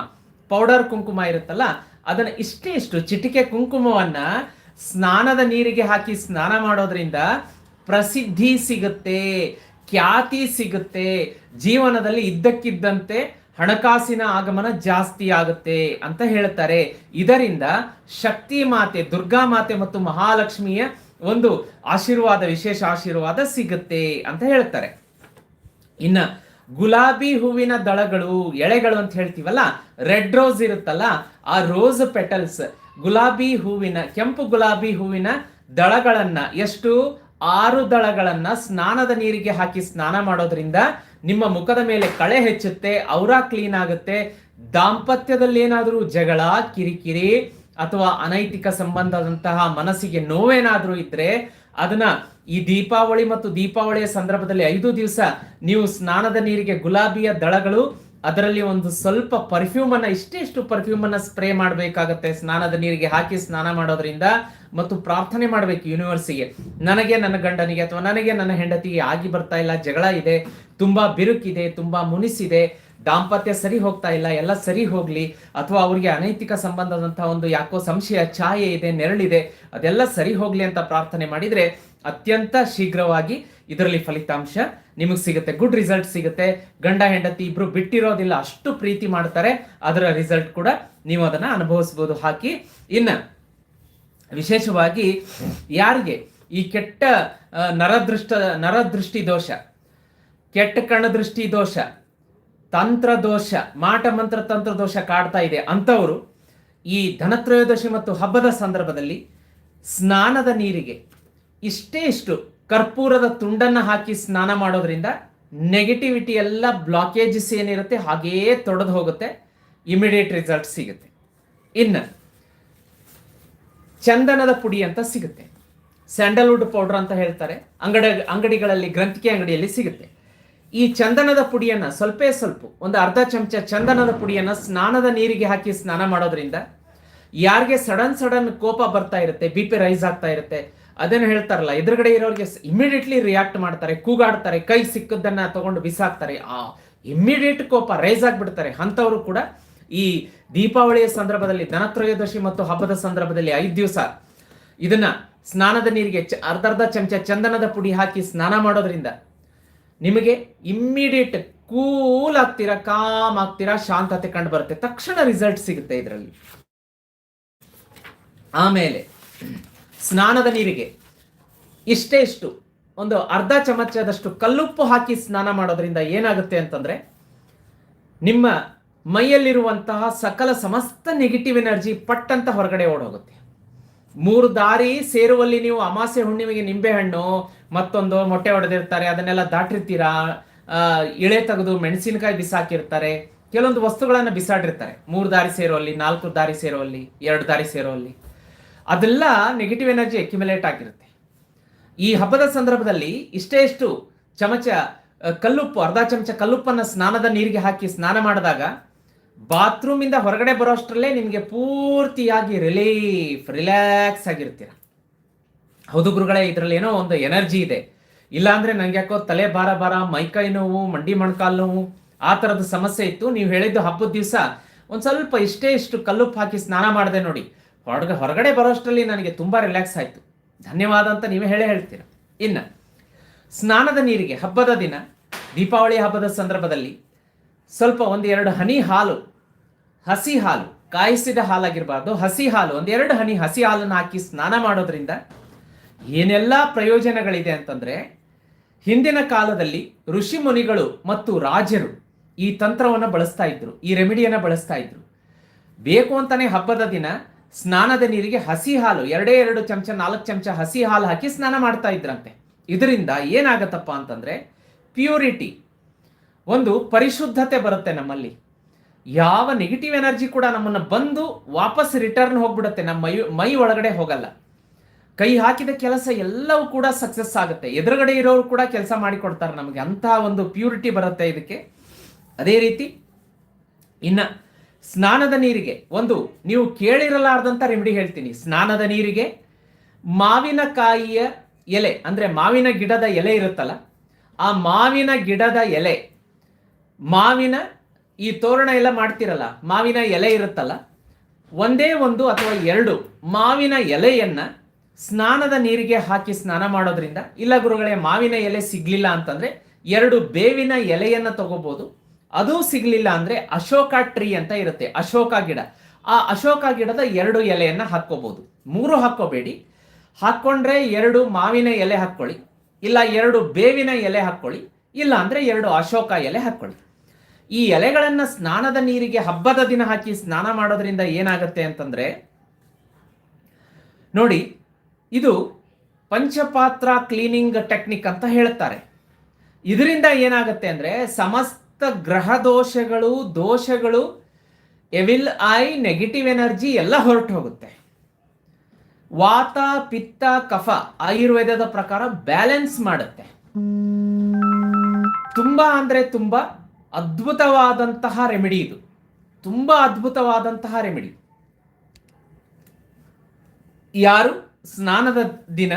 ಪೌಡರ್ ಕುಂಕುಮ ಇರುತ್ತಲ್ಲ, ಅದನ್ನ ಇಷ್ಟೇ ಇಷ್ಟು ಚಿಟಿಕೆ ಕುಂಕುಮವನ್ನ ಸ್ನಾನದ ನೀರಿಗೆ ಹಾಕಿ ಸ್ನಾನ ಮಾಡೋದ್ರಿಂದ ಪ್ರಸಿದ್ಧಿ ಸಿಗುತ್ತೆ, ಖ್ಯಾತಿ ಸಿಗುತ್ತೆ ಜೀವನದಲ್ಲಿ ಇದ್ದಕ್ಕಿದ್ದಂತೆ ಹಣಕಾಸಿನ ಆಗಮನ ಜಾಸ್ತಿ ಆಗುತ್ತೆ ಅಂತ ಹೇಳ್ತಾರೆ. ಇದರಿಂದ ಶಕ್ತಿ ಮಾತೆ, ದುರ್ಗಾ ಮಾತೆ ಮತ್ತು ಮಹಾಲಕ್ಷ್ಮಿಯ ಒಂದು ಆಶೀರ್ವಾದ, ವಿಶೇಷ ಆಶೀರ್ವಾದ ಸಿಗುತ್ತೆ ಅಂತ ಹೇಳ್ತಾರೆ. ಇನ್ನ ಗುಲಾಬಿ ಹೂವಿನ ದಳಗಳು, ಎಳೆಗಳು ಅಂತ ಹೇಳ್ತೀವಲ್ಲ, ರೆಡ್ ರೋಸ್ ಇರುತ್ತಲ್ಲ, ಆ ರೋಸ್ ಪೆಟಲ್ಸ್, ಗುಲಾಬಿ ಹೂವಿನ, ಕೆಂಪು ಗುಲಾಬಿ ಹೂವಿನ ದಳಗಳನ್ನ ಎಷ್ಟು ಆರು ದಳಗಳನ್ನ ಸ್ನಾನದ ನೀರಿಗೆ ಹಾಕಿ ಸ್ನಾನ ಮಾಡೋದ್ರಿಂದ ನಿಮ್ಮ ಮುಖದ ಮೇಲೆ ಕಳೆ ಹೆಚ್ಚುತ್ತೆ ಔರ ಕ್ಲೀನ್ ಆಗುತ್ತೆ. ದಾಂಪತ್ಯದಲ್ಲಿ ಏನಾದರೂ ಜಗಳ, ಕಿರಿಕಿರಿ ಅಥವಾ ಅನೈತಿಕ ಸಂಬಂಧದಂತಹ ಮನಸ್ಸಿಗೆ ನೋವೇನಾದರೂ ಇದ್ರೆ ಅದನ್ನ ಈ ದೀಪಾವಳಿ ಮತ್ತು ದೀಪಾವಳಿಯ ಸಂದರ್ಭದಲ್ಲಿ ಐದು ದಿವಸ ನೀವು ಸ್ನಾನದ ನೀರಿಗೆ ಗುಲಾಬಿಯ ದಳಗಳು ಅದರಲ್ಲಿ ಒಂದು ಸ್ವಲ್ಪ ಪರ್ಫ್ಯೂಮ್ ಅನ್ನ ಇಷ್ಟೇ ಇಷ್ಟು ಪರ್ಫ್ಯೂಮ್ ಅನ್ನ ಸ್ಪ್ರೇ ಮಾಡಬೇಕಾಗತ್ತೆ. ಸ್ನಾನದ ನೀರಿಗೆ ಹಾಕಿ ಸ್ನಾನ ಮಾಡೋದ್ರಿಂದ ಮತ್ತು ಪ್ರಾರ್ಥನೆ ಮಾಡಬೇಕು ಯೂನಿವರ್ಸಿಗೆ ನನಗೆ ನನ್ನ ಗಂಡನಿಗೆ ಅಥವಾ ನನಗೆ ನನ್ನ ಹೆಂಡತಿಗೆ ಆಗಿ ಬರ್ತಾ ಇಲ್ಲ, ಜಗಳ ಇದೆ, ತುಂಬಾ ಬಿರುಕಿದೆ, ತುಂಬಾ ಮುನಿಸಿದೆ, ದಾಂಪತ್ಯ ಸರಿ ಹೋಗ್ತಾ ಇಲ್ಲ, ಎಲ್ಲ ಸರಿ ಹೋಗ್ಲಿ, ಅಥವಾ ಅವರಿಗೆ ಅನೈತಿಕ ಸಂಬಂಧದಂತಹ ಒಂದು ಯಾಕೋ ಸಂಶಯ, ಛಾಯೆ ಇದೆ, ನೆರಳಿದೆ, ಅದೆಲ್ಲ ಸರಿ ಹೋಗ್ಲಿ ಅಂತ ಪ್ರಾರ್ಥನೆ ಮಾಡಿದ್ರೆ ಅತ್ಯಂತ ಶೀಘ್ರವಾಗಿ ಇದರಲ್ಲಿ ಫಲಿತಾಂಶ ನಿಮಗೆ ಸಿಗುತ್ತೆ. ಗುಡ್ ರಿಸಲ್ಟ್ ಸಿಗುತ್ತೆ. ಗಂಡ, ಹೆಂಡತಿ ಇಬ್ರು ಬಿಟ್ಟಿರೋದಿಲ್ಲ, ಅಷ್ಟು ಪ್ರೀತಿ ಮಾಡ್ತಾರೆ. ಅದರ ರಿಸಲ್ಟ್ ಕೂಡ ನೀವು ಅದನ್ನ ಅನುಭವಿಸಬಹುದು ಹಾಕಿ, ಇನ್ನ ವಿಶೇಷವಾಗಿ ಯಾರಿಗೆ ಈ ಕೆಟ್ಟ ನರದೃಷ್ಟ, ನರದೃಷ್ಟಿ ದೋಷ, ಕೆಟ್ಟ ಕಣದೃಷ್ಟಿ ದೋಷ, ತಂತ್ರ ದೋಷ, ಮಾಟ, ಮಂತ್ರ, ತಂತ್ರ ದೋಷ ಕಾಡ್ತಾ ಇದೆ ಅಂಥವರು ಈ ಧನತ್ರಯೋದಶಿ ಮತ್ತು ಹಬ್ಬದ ಸಂದರ್ಭದಲ್ಲಿ ಸ್ನಾನದ ನೀರಿಗೆ ಇಷ್ಟೇ ಇಷ್ಟು. ಕರ್ಪೂರದ ತುಂಡನ್ನು ಹಾಕಿ ಸ್ನಾನ ಮಾಡೋದ್ರಿಂದ ನೆಗೆಟಿವಿಟಿ ಎಲ್ಲ ಬ್ಲಾಕೇಜಸ್ ಏನಿರುತ್ತೆ ಹಾಗೇ ತೊಡೆದು ಹೋಗುತ್ತೆ. ಇಮಿಡಿಯೇಟ್ ರಿಸಲ್ಟ್ ಸಿಗುತ್ತೆ. ಇನ್ನು ಚಂದನದ ಪುಡಿ ಅಂತ ಸಿಗುತ್ತೆ. ಸ್ಯಾಂಡಲ್ವುಡ್ ಪೌಡರ್ ಅಂತ ಹೇಳ್ತಾರೆ. ಅಂಗಡಿ, ಅಂಗಡಿಗಳಲ್ಲಿ, ಗ್ರಂಥಿಕೆ ಅಂಗಡಿಯಲ್ಲಿ ಸಿಗುತ್ತೆ. ಈ ಚಂದನದ ಪುಡಿಯನ್ನ ಸ್ವಲ್ಪ ಸ್ವಲ್ಪ, ಒಂದು ಅರ್ಧ ಚಮಚ ಚಂದನದ ಪುಡಿಯನ್ನ ಸ್ನಾನದ ನೀರಿಗೆ ಹಾಕಿ ಸ್ನಾನ ಮಾಡೋದ್ರಿಂದ ಯಾರಿಗೆ ಸಡನ್ ಸಡನ್ ಕೋಪ ಬರ್ತಾ ಇರುತ್ತೆ ಬಿ ಪಿ ರೈಸ್ ಆಗ್ತಾ ಇರುತ್ತೆ ಅದನ್ನು ಹೇಳ್ತಾರಲ್ಲ, ಎದುರುಗಡೆ ಇರೋರಿಗೆ ಇಮಿಡಿಯೇಟ್ಲಿ ರಿಯಾಕ್ಟ್ ಮಾಡ್ತಾರೆ, ಕೂಗಾಡ್ತಾರೆ, ಕೈ ಸಿಕ್ಕದನ್ನ ತಗೊಂಡು ಬಿಸಾಕ್ತಾರೆ. ಆ ಇಮಿಡಿಯೇಟ್ ಕೋಪ ರೈಸ್ ಆಗಿಬಿಡ್ತಾರೆ. ಅಂಥವರು ಕೂಡ ಈ ದೀಪಾವಳಿಯ ಸಂದರ್ಭದಲ್ಲಿ, ಧನತ್ರಯೋದಶಿ ಮತ್ತು ಹಬ್ಬದ ಸಂದರ್ಭದಲ್ಲಿ ಐದು ದಿವಸ ಇದನ್ನ ಸ್ನಾನದ ನೀರಿಗೆ ಅರ್ಧ ಅರ್ಧ ಚಮಚ ಚಂದನದ ಪುಡಿ ಹಾಕಿ ಸ್ನಾನ ಮಾಡೋದ್ರಿಂದ ನಿಮಗೆ ಇಮ್ಮಿಡಿಯೇಟ್ ಕೂಲ್ ಆಗ್ತೀರಾ ಕಾಮ್ ಆಗ್ತೀರಾ, ಶಾಂತತೆ ಕಂಡು ಬರುತ್ತೆ. ತಕ್ಷಣ ರಿಸಲ್ಟ್ ಸಿಗುತ್ತೆ ಇದರಲ್ಲಿ. ಆಮೇಲೆ ಸ್ನಾನದ ನೀರಿಗೆ. ಇಷ್ಟೇ ಇಷ್ಟು. ಒಂದು ಅರ್ಧ ಚಮಚದಷ್ಟು ಕಲ್ಲುಪ್ಪು ಹಾಕಿ ಸ್ನಾನ ಮಾಡೋದ್ರಿಂದ ಏನಾಗುತ್ತೆ ಅಂತಂದ್ರೆ, ನಿಮ್ಮ ಮೈಯಲ್ಲಿರುವಂತಹ ಸಕಲ ಸಮಸ್ತ ನೆಗೆಟಿವ್ ಎನರ್ಜಿ ಪಟ್ಟಂತ ಹೊರಗಡೆ ಓಡೋಗುತ್ತೆ. ಮೂರು ದಾರಿ ಸೇರುವಲ್ಲಿ ನೀವು ಅಮಾಸೆ ಹುಣ್ಣಿಮೆಗೆ ನಿಂಬೆಹಣ್ಣು ಮತ್ತೊಂದು ಮೊಟ್ಟೆ ಹೊಡೆದಿರ್ತಾರೆ ಅದನ್ನೆಲ್ಲ ದಾಟಿರ್ತೀರಾ ಇಳೆ ತೆಗೆದು ಮೆಣಸಿನಕಾಯಿ ಬಿಸಾಕಿರ್ತಾರೆ. ಕೆಲವೊಂದು ವಸ್ತುಗಳನ್ನು ಬಿಸಾಡಿರ್ತಾರೆ. ಮೂರು ದಾರಿ ಸೇರುವಲ್ಲಿ, ನಾಲ್ಕು ದಾರಿ ಸೇರುವಲ್ಲಿ, ಎರಡು ದಾರಿ ಸೇರುವಲ್ಲಿ. ಅದೆಲ್ಲ ನೆಗೆಟಿವ್ ಎನರ್ಜಿ ಅಕ್ಯುಮುಲೇಟ್ ಆಗಿರುತ್ತೆ. ಈ ಹಬ್ಬದ ಸಂದರ್ಭದಲ್ಲಿ ಇಷ್ಟೇ ಇಷ್ಟು ಚಮಚ ಕಲ್ಲುಪ್ಪು, ಅರ್ಧ ಚಮಚ ಕಲ್ಲುಪ್ಪನ್ನು ಸ್ನಾನದ ನೀರಿಗೆ ಹಾಕಿ ಸ್ನಾನ ಮಾಡಿದಾಗ ಬಾತ್ರೂಮಿಂದ ಹೊರಗಡೆ ಬರೋಷ್ಟರಲ್ಲೇ ನಿಮಗೆ ಪೂರ್ತಿಯಾಗಿ ರಿಲೀಫ್ ರಿಲ್ಯಾಕ್ಸ್ ಆಗಿರ್ತೀರ. ಹೌದು ಗುರುಗಳೇ, ಇದರಲ್ಲಿ ಏನೋ ಒಂದು ಎನರ್ಜಿ ಇದೆ. ಇಲ್ಲಾಂದ್ರೆ ನನಗೆ ಯಾಕೋ ತಲೆ ಭಾರ ಭಾರ ಮೈಕೈ ನೋವು, ಮಂಡಿ ಮೊಣಕಾಲು ನೋವು, ಆ ಥರದ ಸಮಸ್ಯೆ ಇತ್ತು. ನೀವು ಹೇಳಿದ್ದು ಹಬ್ಬದ ದಿವಸ ಒಂದು ಸ್ವಲ್ಪ ಇಷ್ಟೇ ಇಷ್ಟು ಕಲ್ಲುಪ್ಪು ಹಾಕಿ ಸ್ನಾನ ಮಾಡಿದೆ ನೋಡಿ. ಹೊರಗ ಹೊರಗಡೆ ಬರೋಷ್ಟರಲ್ಲಿ ನನಗೆ ತುಂಬ ರಿಲ್ಯಾಕ್ಸ್ ಆಯಿತು. ಧನ್ಯವಾದ ಅಂತ ನೀವೇ ಹೇಳಿ ಹೇಳ್ತೀರ. ಇನ್ನು, ಸ್ನಾನದ ನೀರಿಗೆ ಹಬ್ಬದ ದಿನ, ದೀಪಾವಳಿ ಹಬ್ಬದ ಸಂದರ್ಭದಲ್ಲಿ ಸ್ವಲ್ಪ ಒಂದೆರಡು ಹನಿ ಹಾಲು, ಹಸಿ ಹಾಲು, ಕಾಯಿಸಿದ ಹಾಲಾಗಿರಬಾರ್ದು, ಹಸಿ ಹಾಲು, ಒಂದೆರಡು ಹನಿ ಹಸಿ ಹಾಲನ್ನು ಹಾಕಿ ಸ್ನಾನ ಮಾಡೋದ್ರಿಂದ ಏನೆಲ್ಲ ಪ್ರಯೋಜನಗಳಿದೆ ಅಂತಂದರೆ, ಹಿಂದಿನ ಕಾಲದಲ್ಲಿ ಋಷಿ ಮುನಿಗಳು ಮತ್ತು ರಾಜರು ಈ ತಂತ್ರವನ್ನು ಬಳಸ್ತಾ ಇದ್ರು, ಈ ರೆಮಿಡಿಯನ್ನು ಬಳಸ್ತಾ ಇದ್ರು. ಬೇಕು ಅಂತಾನೆ ಹಬ್ಬದ ದಿನ ಸ್ನಾನದ ನೀರಿಗೆ ಹಸಿ ಹಾಲು, ಎರಡೇ ಎರಡು ಚಮಚ, ನಾಲ್ಕು ಚಮಚ ಹಸಿ ಹಾಲು ಹಾಕಿ ಸ್ನಾನ ಮಾಡ್ತಾ ಇದ್ರಂತೆ. ಇದರಿಂದ ಏನಾಗತ್ತಪ್ಪ ಅಂತಂದ್ರೆ ಪ್ಯೂರಿಟಿ, ಒಂದು ಪರಿಶುದ್ಧತೆ ಬರುತ್ತೆ ನಮ್ಮಲ್ಲಿ. ಯಾವ ನೆಗೆಟಿವ್ ಎನರ್ಜಿ ಕೂಡ ನಮ್ಮನ್ನ ಬಂದು ವಾಪಸ್ ರಿಟರ್ನ್ ಹೋಗ್ಬಿಡುತ್ತೆ, ನಮ್ಮ ಮೈ ಮೈ ಒಳಗಡೆ ಹೋಗಲ್ಲ. ಕೈ ಹಾಕಿದ ಕೆಲಸ ಎಲ್ಲವೂ ಕೂಡ ಸಕ್ಸಸ್ ಆಗುತ್ತೆ. ಎದುರುಗಡೆ ಇರೋರು ಕೂಡ ಕೆಲಸ ಮಾಡಿಕೊಡ್ತಾರೆ ನಮಗೆ. ಅಂತಹ ಒಂದು ಪ್ಯೂರಿಟಿ ಬರುತ್ತೆ ಇದಕ್ಕೆ. ಅದೇ ರೀತಿ, ಇನ್ನ ಸ್ನಾನದ ನೀರಿಗೆ. ಒಂದು, ನೀವು ಕೇಳಿರಲಾರ್ದಂತ ರೆಮಿಡಿ ಹೇಳ್ತೀನಿ. ಸ್ನಾನದ ನೀರಿಗೆ ಮಾವಿನಕಾಯಿಯ ಎಲೆ, ಅಂದ್ರೆ ಮಾವಿನ ಗಿಡದ ಎಲೆ ಇರುತ್ತಲ್ಲ, ಆ ಮಾವಿನ ಗಿಡದ ಎಲೆ, ಮಾವಿನ ಈ ತೋರಣ ಎಲ್ಲ ಮಾಡ್ತಿರಲ್ಲ, ಮಾವಿನ ಎಲೆ ಇರುತ್ತಲ್ಲ, ಒಂದೇ ಒಂದು ಅಥವಾ ಎರಡು ಮಾವಿನ ಎಲೆಯನ್ನ ಸ್ನಾನದ ನೀರಿಗೆ ಹಾಕಿ ಸ್ನಾನ ಮಾಡೋದ್ರಿಂದ, ಇಲ್ಲ ಗುರುಗಳೇ, ಮಾವಿನ ಎಲೆ ಸಿಗ್ಲಿಲ್ಲ ಅಂತಂದ್ರೆ ಎರಡು ಬೇವಿನ ಎಲೆಯನ್ನ ತಗೋಬಹುದು ಅದು ಸಿಗ್ಲಿಲ್ಲ ಅಂದ್ರೆ ಅಶೋಕ ಟ್ರೀ ಅಂತ ಇರುತ್ತೆ, ಅಶೋಕ ಗಿಡ. ಆ ಅಶೋಕ ಗಿಡದ ಎರಡು ಎಲೆಯನ್ನ ಹಾಕೋಬಹುದು ಮೂರು ಹಾಕೋಬೇಡಿ ಹಾಕೊಂಡ್ರೆ ಎರಡು ಮಾವಿನ ಎಲೆ ಹಾಕೊಳ್ಳಿ ಇಲ್ಲ ಎರಡು ಬೇವಿನ ಎಲೆ ಹಾಕೊಳ್ಳಿ ಇಲ್ಲ ಅಂದ್ರೆ ಎರಡು ಅಶೋಕ ಎಲೆ ಹಾಕೊಳ್ಳಿ ಈ ಎಲೆಗಳನ್ನ ಸ್ನಾನದ ನೀರಿಗೆ ಹಬ್ಬದ ದಿನ ಹಾಕಿ ಸ್ನಾನ ಮಾಡೋದ್ರಿಂದ ಏನಾಗುತ್ತೆ ಅಂತಂದ್ರೆ, ನೋಡಿ, ಇದು ಪಂಚಪಾತ್ರ ಕ್ಲೀನಿಂಗ್ ಟೆಕ್ನಿಕ್ ಅಂತ ಹೇಳ್ತಾರೆ. ಇದರಿಂದ ಏನಾಗುತ್ತೆ ಅಂದ್ರೆ ಸಮಸ್ತ ಗ್ರಹ ದೋಷಗಳು ದೋಷಗಳು ಎವಿಲ್ ಐ ನೆಗೆಟಿವ್ ಎನರ್ಜಿ ಎಲ್ಲ ಹೊರಟು ಹೋಗುತ್ತೆ. ವಾತ, ಪಿತ್ತ, ಕಫ ಆಯುರ್ವೇದದ ಪ್ರಕಾರ ಬ್ಯಾಲೆನ್ಸ್ ಮಾಡುತ್ತೆ. ತುಂಬಾ ಅಂದ್ರೆ ತುಂಬಾ ಅದ್ಭುತವಾದಂತಹ ರೆಮಿಡಿ ಇದು. ತುಂಬಾ ಅದ್ಭುತವಾದಂತಹ ರೆಮಿಡಿ ಯಾರು ಸ್ನಾನದ ದಿನ,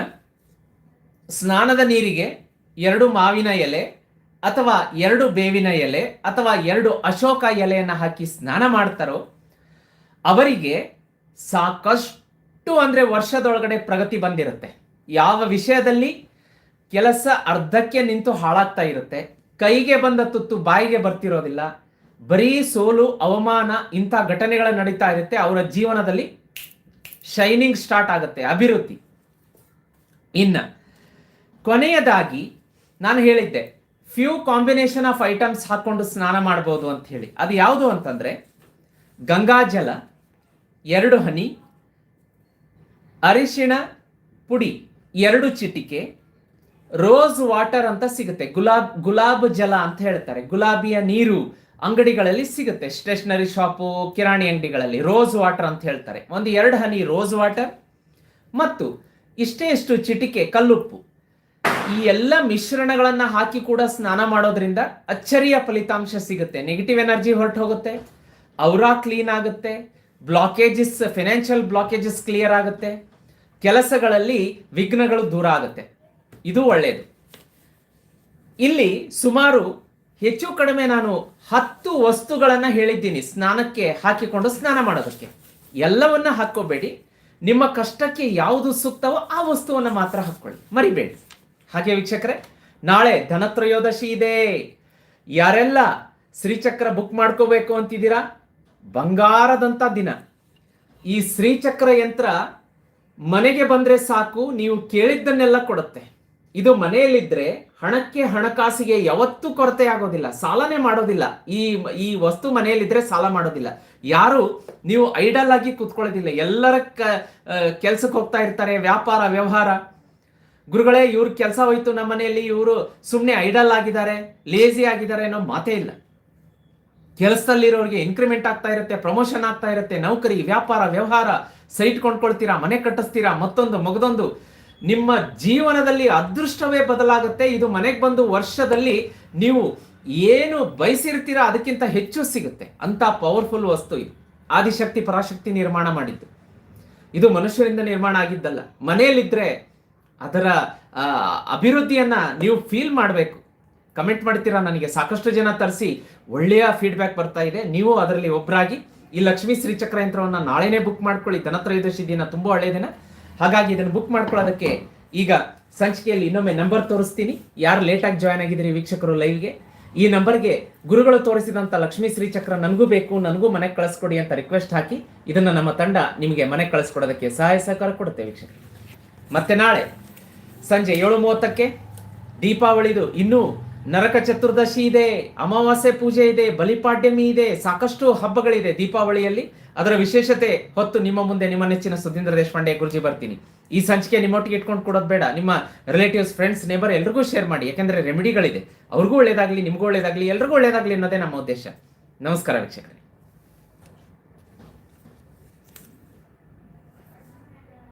ಸ್ನಾನದ ನೀರಿಗೆ ಎರಡು ಮಾವಿನ ಎಲೆ ಅಥವಾ ಎರಡು ಬೇವಿನ ಎಲೆ ಅಥವಾ ಎರಡು ಅಶೋಕ ಎಲೆಯನ್ನು ಹಾಕಿ ಸ್ನಾನ ಮಾಡ್ತಾರೋ, ಅವರಿಗೆ ಸಾಕಷ್ಟು ಅಂದರೆ ವರ್ಷದೊಳಗಡೆ ಪ್ರಗತಿ ಬಂದಿರುತ್ತೆ. ಯಾವ ವಿಷಯದಲ್ಲಿ? ಕೆಲಸ ಅರ್ಧಕ್ಕೆ ನಿಂತು ಹಾಳಾಗ್ತಾ ಇರುತ್ತೆ. ಕೈಗೆ ಬಂದ ತುತ್ತು ಬಾಯಿಗೆ ಬರ್ತಿರೋದಿಲ್ಲ. ಬರೀ ಸೋಲು, ಅವಮಾನ ಇಂಥ ಘಟನೆಗಳು ನಡೀತಾ ಇರುತ್ತೆ. ಅವರ ಜೀವನದಲ್ಲಿ ಶೈನಿಂಗ್ ಸ್ಟಾರ್ಟ್ ಆಗುತ್ತೆ, ಅಭಿವೃದ್ಧಿ. ಇನ್ನ ಕೊನೆಯದಾಗಿ ನಾನು ಹೇಳಿದ್ದೆ ಫ್ಯೂ ಕಾಂಬಿನೇಷನ್ ಆಫ್ ಐಟಮ್ಸ್ ಹಾಕೊಂಡು ಸ್ನಾನ ಮಾಡ್ಬೋದು ಅಂತ ಹೇಳಿ. ಅದು ಯಾವುದು ಅಂತಂದ್ರೆ ಗಂಗಾಜಲ ಎರಡು ಹನಿ, ಅರಿಶಿಣ ಪುಡಿ, ಎರಡು ಚಿಟಿಕೆ ರೋಸ್ ವಾಟರ್ ಅಂತ ಸಿಗುತ್ತೆ. ಗುಲಾಬ್ ಗುಲಾಬ್ ಜಲ ಅಂತ ಹೇಳ್ತಾರೆ. ಗುಲಾಬಿಯ ನೀರು ಅಂಗಡಿಗಳಲ್ಲಿ ಸಿಗುತ್ತೆ. ಸ್ಟೇಷನರಿ ಶಾಪು ಕಿರಾಣಿ ಅಂಗಡಿಗಳಲ್ಲಿ ರೋಸ್ ವಾಟರ್ ಅಂತ ಹೇಳ್ತಾರೆ. ಒಂದು ಎರಡು ಹನಿ ರೋಸ್ ವಾಟರ್ ಮತ್ತು ಇಷ್ಟೇ ಇಷ್ಟು ಚಿಟಿಕೆ ಕಲ್ಲುಪ್ಪು. ಈ ಎಲ್ಲ ಮಿಶ್ರಣಗಳನ್ನ ಹಾಕಿ ಕೂಡ ಸ್ನಾನ ಮಾಡೋದ್ರಿಂದ ಅಚ್ಚರಿಯ ಫಲಿತಾಂಶ ಸಿಗುತ್ತೆ. ನೆಗೆಟಿವ್ ಎನರ್ಜಿ ಹೊರಟು ಹೋಗುತ್ತೆ. ಔರಾ ಕ್ಲೀನ್ ಆಗುತ್ತೆ. ಬ್ಲಾಕೇಜಸ್ ಫಿನಾನ್ಷಿಯಲ್ ಬ್ಲಾಕೇಜಸ್ ಕ್ಲಿಯರ್ ಆಗುತ್ತೆ. ಕೆಲಸಗಳಲ್ಲಿ ವಿಘ್ನಗಳು ದೂರ ಆಗುತ್ತೆ. ಇದು ಒಳ್ಳೆಯದು ಇಲ್ಲಿ ಸುಮಾರು ಹೆಚ್ಚು ಕಡಿಮೆ ನಾನು ಹತ್ತು ವಸ್ತುಗಳನ್ನು ಹೇಳಿದ್ದೀನಿ ಸ್ನಾನಕ್ಕೆ ಹಾಕಿಕೊಂಡು ಸ್ನಾನ ಮಾಡೋದಕ್ಕೆ. ಎಲ್ಲವನ್ನ ಹಾಕೋಬೇಡಿ ನಿಮ್ಮ ಕಷ್ಟಕ್ಕೆ ಯಾವುದು ಸೂಕ್ತವೋ ಆ ವಸ್ತುವನ್ನು ಮಾತ್ರ ಹಾಕ್ಕೊಳ್ಳಿ. ಮರಿಬೇಡಿ. ಹಾಗೆ ವೀಕ್ಷಕರೇ, ನಾಳೆ ಧನತ್ರಯೋದಶಿ ಇದೆ. ಯಾರೆಲ್ಲ ಶ್ರೀಚಕ್ರ ಬುಕ್ ಮಾಡ್ಕೋಬೇಕು ಅಂತಿದ್ದೀರಾ? ಬಂಗಾರದಂಥ ದಿನ. ಈ ಶ್ರೀಚಕ್ರ ಯಂತ್ರ ಮನೆಗೆ ಬಂದರೆ ಸಾಕು, ನೀವು ಕೇಳಿದ್ದನ್ನೆಲ್ಲ ಕೊಡುತ್ತೆ. ಇದು ಮನೆಯಲ್ಲಿದ್ದರೆ ಹಣಕ್ಕೆ ಹಣಕಾಸಿಗೆ ಯಾವತ್ತೂ ಕೊರತೆ ಆಗೋದಿಲ್ಲ, ಸಾಲನೇ ಮಾಡೋದಿಲ್ಲ. ಈ ಈ ವಸ್ತು ಮನೆಯಲ್ಲಿದ್ದರೆ ಸಾಲ ಮಾಡೋದಿಲ್ಲ. ಯಾರು, ನೀವು ಐಡಲ್ ಆಗಿ ಕೂತ್ಕೊಳ್ಳೋದಿಲ್ಲ. ಎಲ್ಲರ ಕೆಲಸಕ್ಕೆ ಹೋಗ್ತಾ ಇರ್ತಾರೆ, ವ್ಯಾಪಾರ, ವ್ಯವಹಾರ. ಗುರುಗಳೇ, ಇವ್ರ ಕೆಲಸ ಹೋಯ್ತು, ನಮ್ಮ ಮನೆಯಲ್ಲಿ ಇವರು ಸುಮ್ಮನೆ ಐಡಲ್ ಆಗಿದ್ದಾರೆ ಲೇಜಿ ಆಗಿದ್ದಾರೆ ಅನ್ನೋ ಮಾತೇ ಇಲ್ಲ. ಕೆಲಸದಲ್ಲಿರೋರಿಗೆ ಇನ್ಕ್ರಿಮೆಂಟ್ ಆಗ್ತಾ ಇರುತ್ತೆ ಪ್ರಮೋಷನ್ ಆಗ್ತಾ ಇರುತ್ತೆ, ನೌಕರಿ, ವ್ಯಾಪಾರ, ವ್ಯವಹಾರ ಸೈಟ್ ಕೊಂಡ್ಕೊಳ್ತೀರಾ, ಮನೆ ಕಟ್ಟಿಸ್ತೀರಾ, ಮತ್ತೊಂದು, ಮಗದೊಂದು. ನಿಮ್ಮ ಜೀವನದಲ್ಲಿ ಅದೃಷ್ಟವೇ ಬದಲಾಗುತ್ತೆ, ಇದು ಮನೆಗೆ ಬಂದು ವರ್ಷದಲ್ಲಿ ನೀವು ಏನು ಬಯಸಿರ್ತೀರಾ, ಅದಕ್ಕಿಂತ ಹೆಚ್ಚು ಸಿಗುತ್ತೆ. ಅಂತ ಪವರ್ಫುಲ್ ವಸ್ತು ಇದು. ಆದಿಶಕ್ತಿ, ಪರಾಶಕ್ತಿ ನಿರ್ಮಾಣ ಮಾಡಿದ್ದು. ಇದು ಮನುಷ್ಯರಿಂದ ನಿರ್ಮಾಣ ಆಗಿದ್ದಲ್ಲ. ಮನೆಯಲ್ಲಿದ್ರೆ ಅದರ ಅಭಿವೃದ್ಧಿಯನ್ನು ನೀವು ಫೀಲ್ ಮಾಡಬೇಕು. ಕಮೆಂಟ್ ಮಾಡ್ತೀರಾ ನನಗೆ, ಸಾಕಷ್ಟು ಜನ ತರಿಸಿ, ಒಳ್ಳೆಯ ಫೀಡ್ಬ್ಯಾಕ್ ಬರ್ತಾ ಇದೆ. ನೀವು ಅದರಲ್ಲಿ ಒಬ್ಬರಾಗಿ ಈ ಲಕ್ಷ್ಮೀ ಶ್ರೀಚಕ್ರ ಯಂತ್ರವನ್ನು ನಾಳೆನೇ ಬುಕ್ ಮಾಡ್ಕೊಳ್ಳಿ. ಧನತ್ರಯೋದಶಿ ದಿನ ತುಂಬಾ ಒಳ್ಳೆಯ ದಿನ. ಹಾಗಾಗಿ ಇದನ್ನು ಬುಕ್ ಮಾಡ್ಕೊಳ್ಳೋದಕ್ಕೆ ಈಗ ಸಂಚಿಕೆಯಲ್ಲಿ ಇನ್ನೊಮ್ಮೆ ನಂಬರ್ ತೋರಿಸ್ತೀನಿ. ಯಾರು ಲೇಟಾಗಿ ಜಾಯ್ನ್ ಆಗಿದ್ದೀರಿ ವೀಕ್ಷಕರು ಲೈವ್ಗೆ ಈ ನಂಬರ್ಗೆ ಗುರುಗಳು ತೋರಿಸಿದಂತ ಲಕ್ಷ್ಮೀ ಶ್ರೀಚಕ್ರ ನನಗೂ ಬೇಕು, ನನಗೂ ಮನೆಗೆ ಕಳಿಸ್ಕೊಡಿ ಅಂತ ರಿಕ್ವೆಸ್ಟ್ ಹಾಕಿ, ಇದನ್ನು ನಮ್ಮ ತಂಡ ನಿಮಗೆ ಮನೆಗೆ ಕಳಿಸ್ಕೊಡೋದಕ್ಕೆ ಸಹಾಯ ಸಹಕಾರ ಕೊಡುತ್ತೆ ವೀಕ್ಷಕರು. ಮತ್ತೆ ನಾಳೆ ಸಂಜೆ ಏಳು ಮೂವತ್ತಕ್ಕೆ ದೀಪಾವಳಿದು ಇನ್ನೂ ನರಕ ಚತುರ್ದಶಿ ಇದೆ, ಅಮಾವಾಸ್ಯೆ ಪೂಜೆ ಇದೆ, ಬಲಿಪಾಡ್ಯಮಿ ಇದೆ, ಸಾಕಷ್ಟು ಹಬ್ಬಗಳಿದೆ ದೀಪಾವಳಿಯಲ್ಲಿ. ಅದರ ವಿಶೇಷತೆ ಹೊತ್ತು ನಿಮ್ಮ ಮುಂದೆ, ನಿಮ್ಮ ನೆಚ್ಚಿನ ಸುಧೀಂದ್ರ ದೇಶಪಾಂಡೆ ಗುರುಜಿ ಬರ್ತೀನಿ. ಈ ಸಂಚಿಕೆ ನಿಮ್ಮೊಟ್ಟಿಗೆ ಇಟ್ಕೊಂಡು ಕೊಡೋದು ಬೇಡ. ನಿಮ್ಮ ರಿಲೇಟಿವ್ಸ್ ಫ್ರೆಂಡ್ಸ್ ನೇಬರ್ ಎಲ್ರಿಗೂ ಶೇರ್ ಮಾಡಿ. ಯಾಕಂದ್ರೆ ರೆಮಿಡಿಗಳಿದೆ ಅವ್ರಿಗೂ ಒಳ್ಳೇದಾಗ್ಲಿ, ನಿಮಗೂ ಒಳ್ಳೇದಾಗ್ಲಿ, ಎಲ್ರಿಗೂ ಒಳ್ಳೇದಾಗ್ಲಿ ಅನ್ನೋದೇ ನಮ್ಮ ಉದ್ದೇಶ. ನಮಸ್ಕಾರ ವೀಕ್ಷಕರೇ.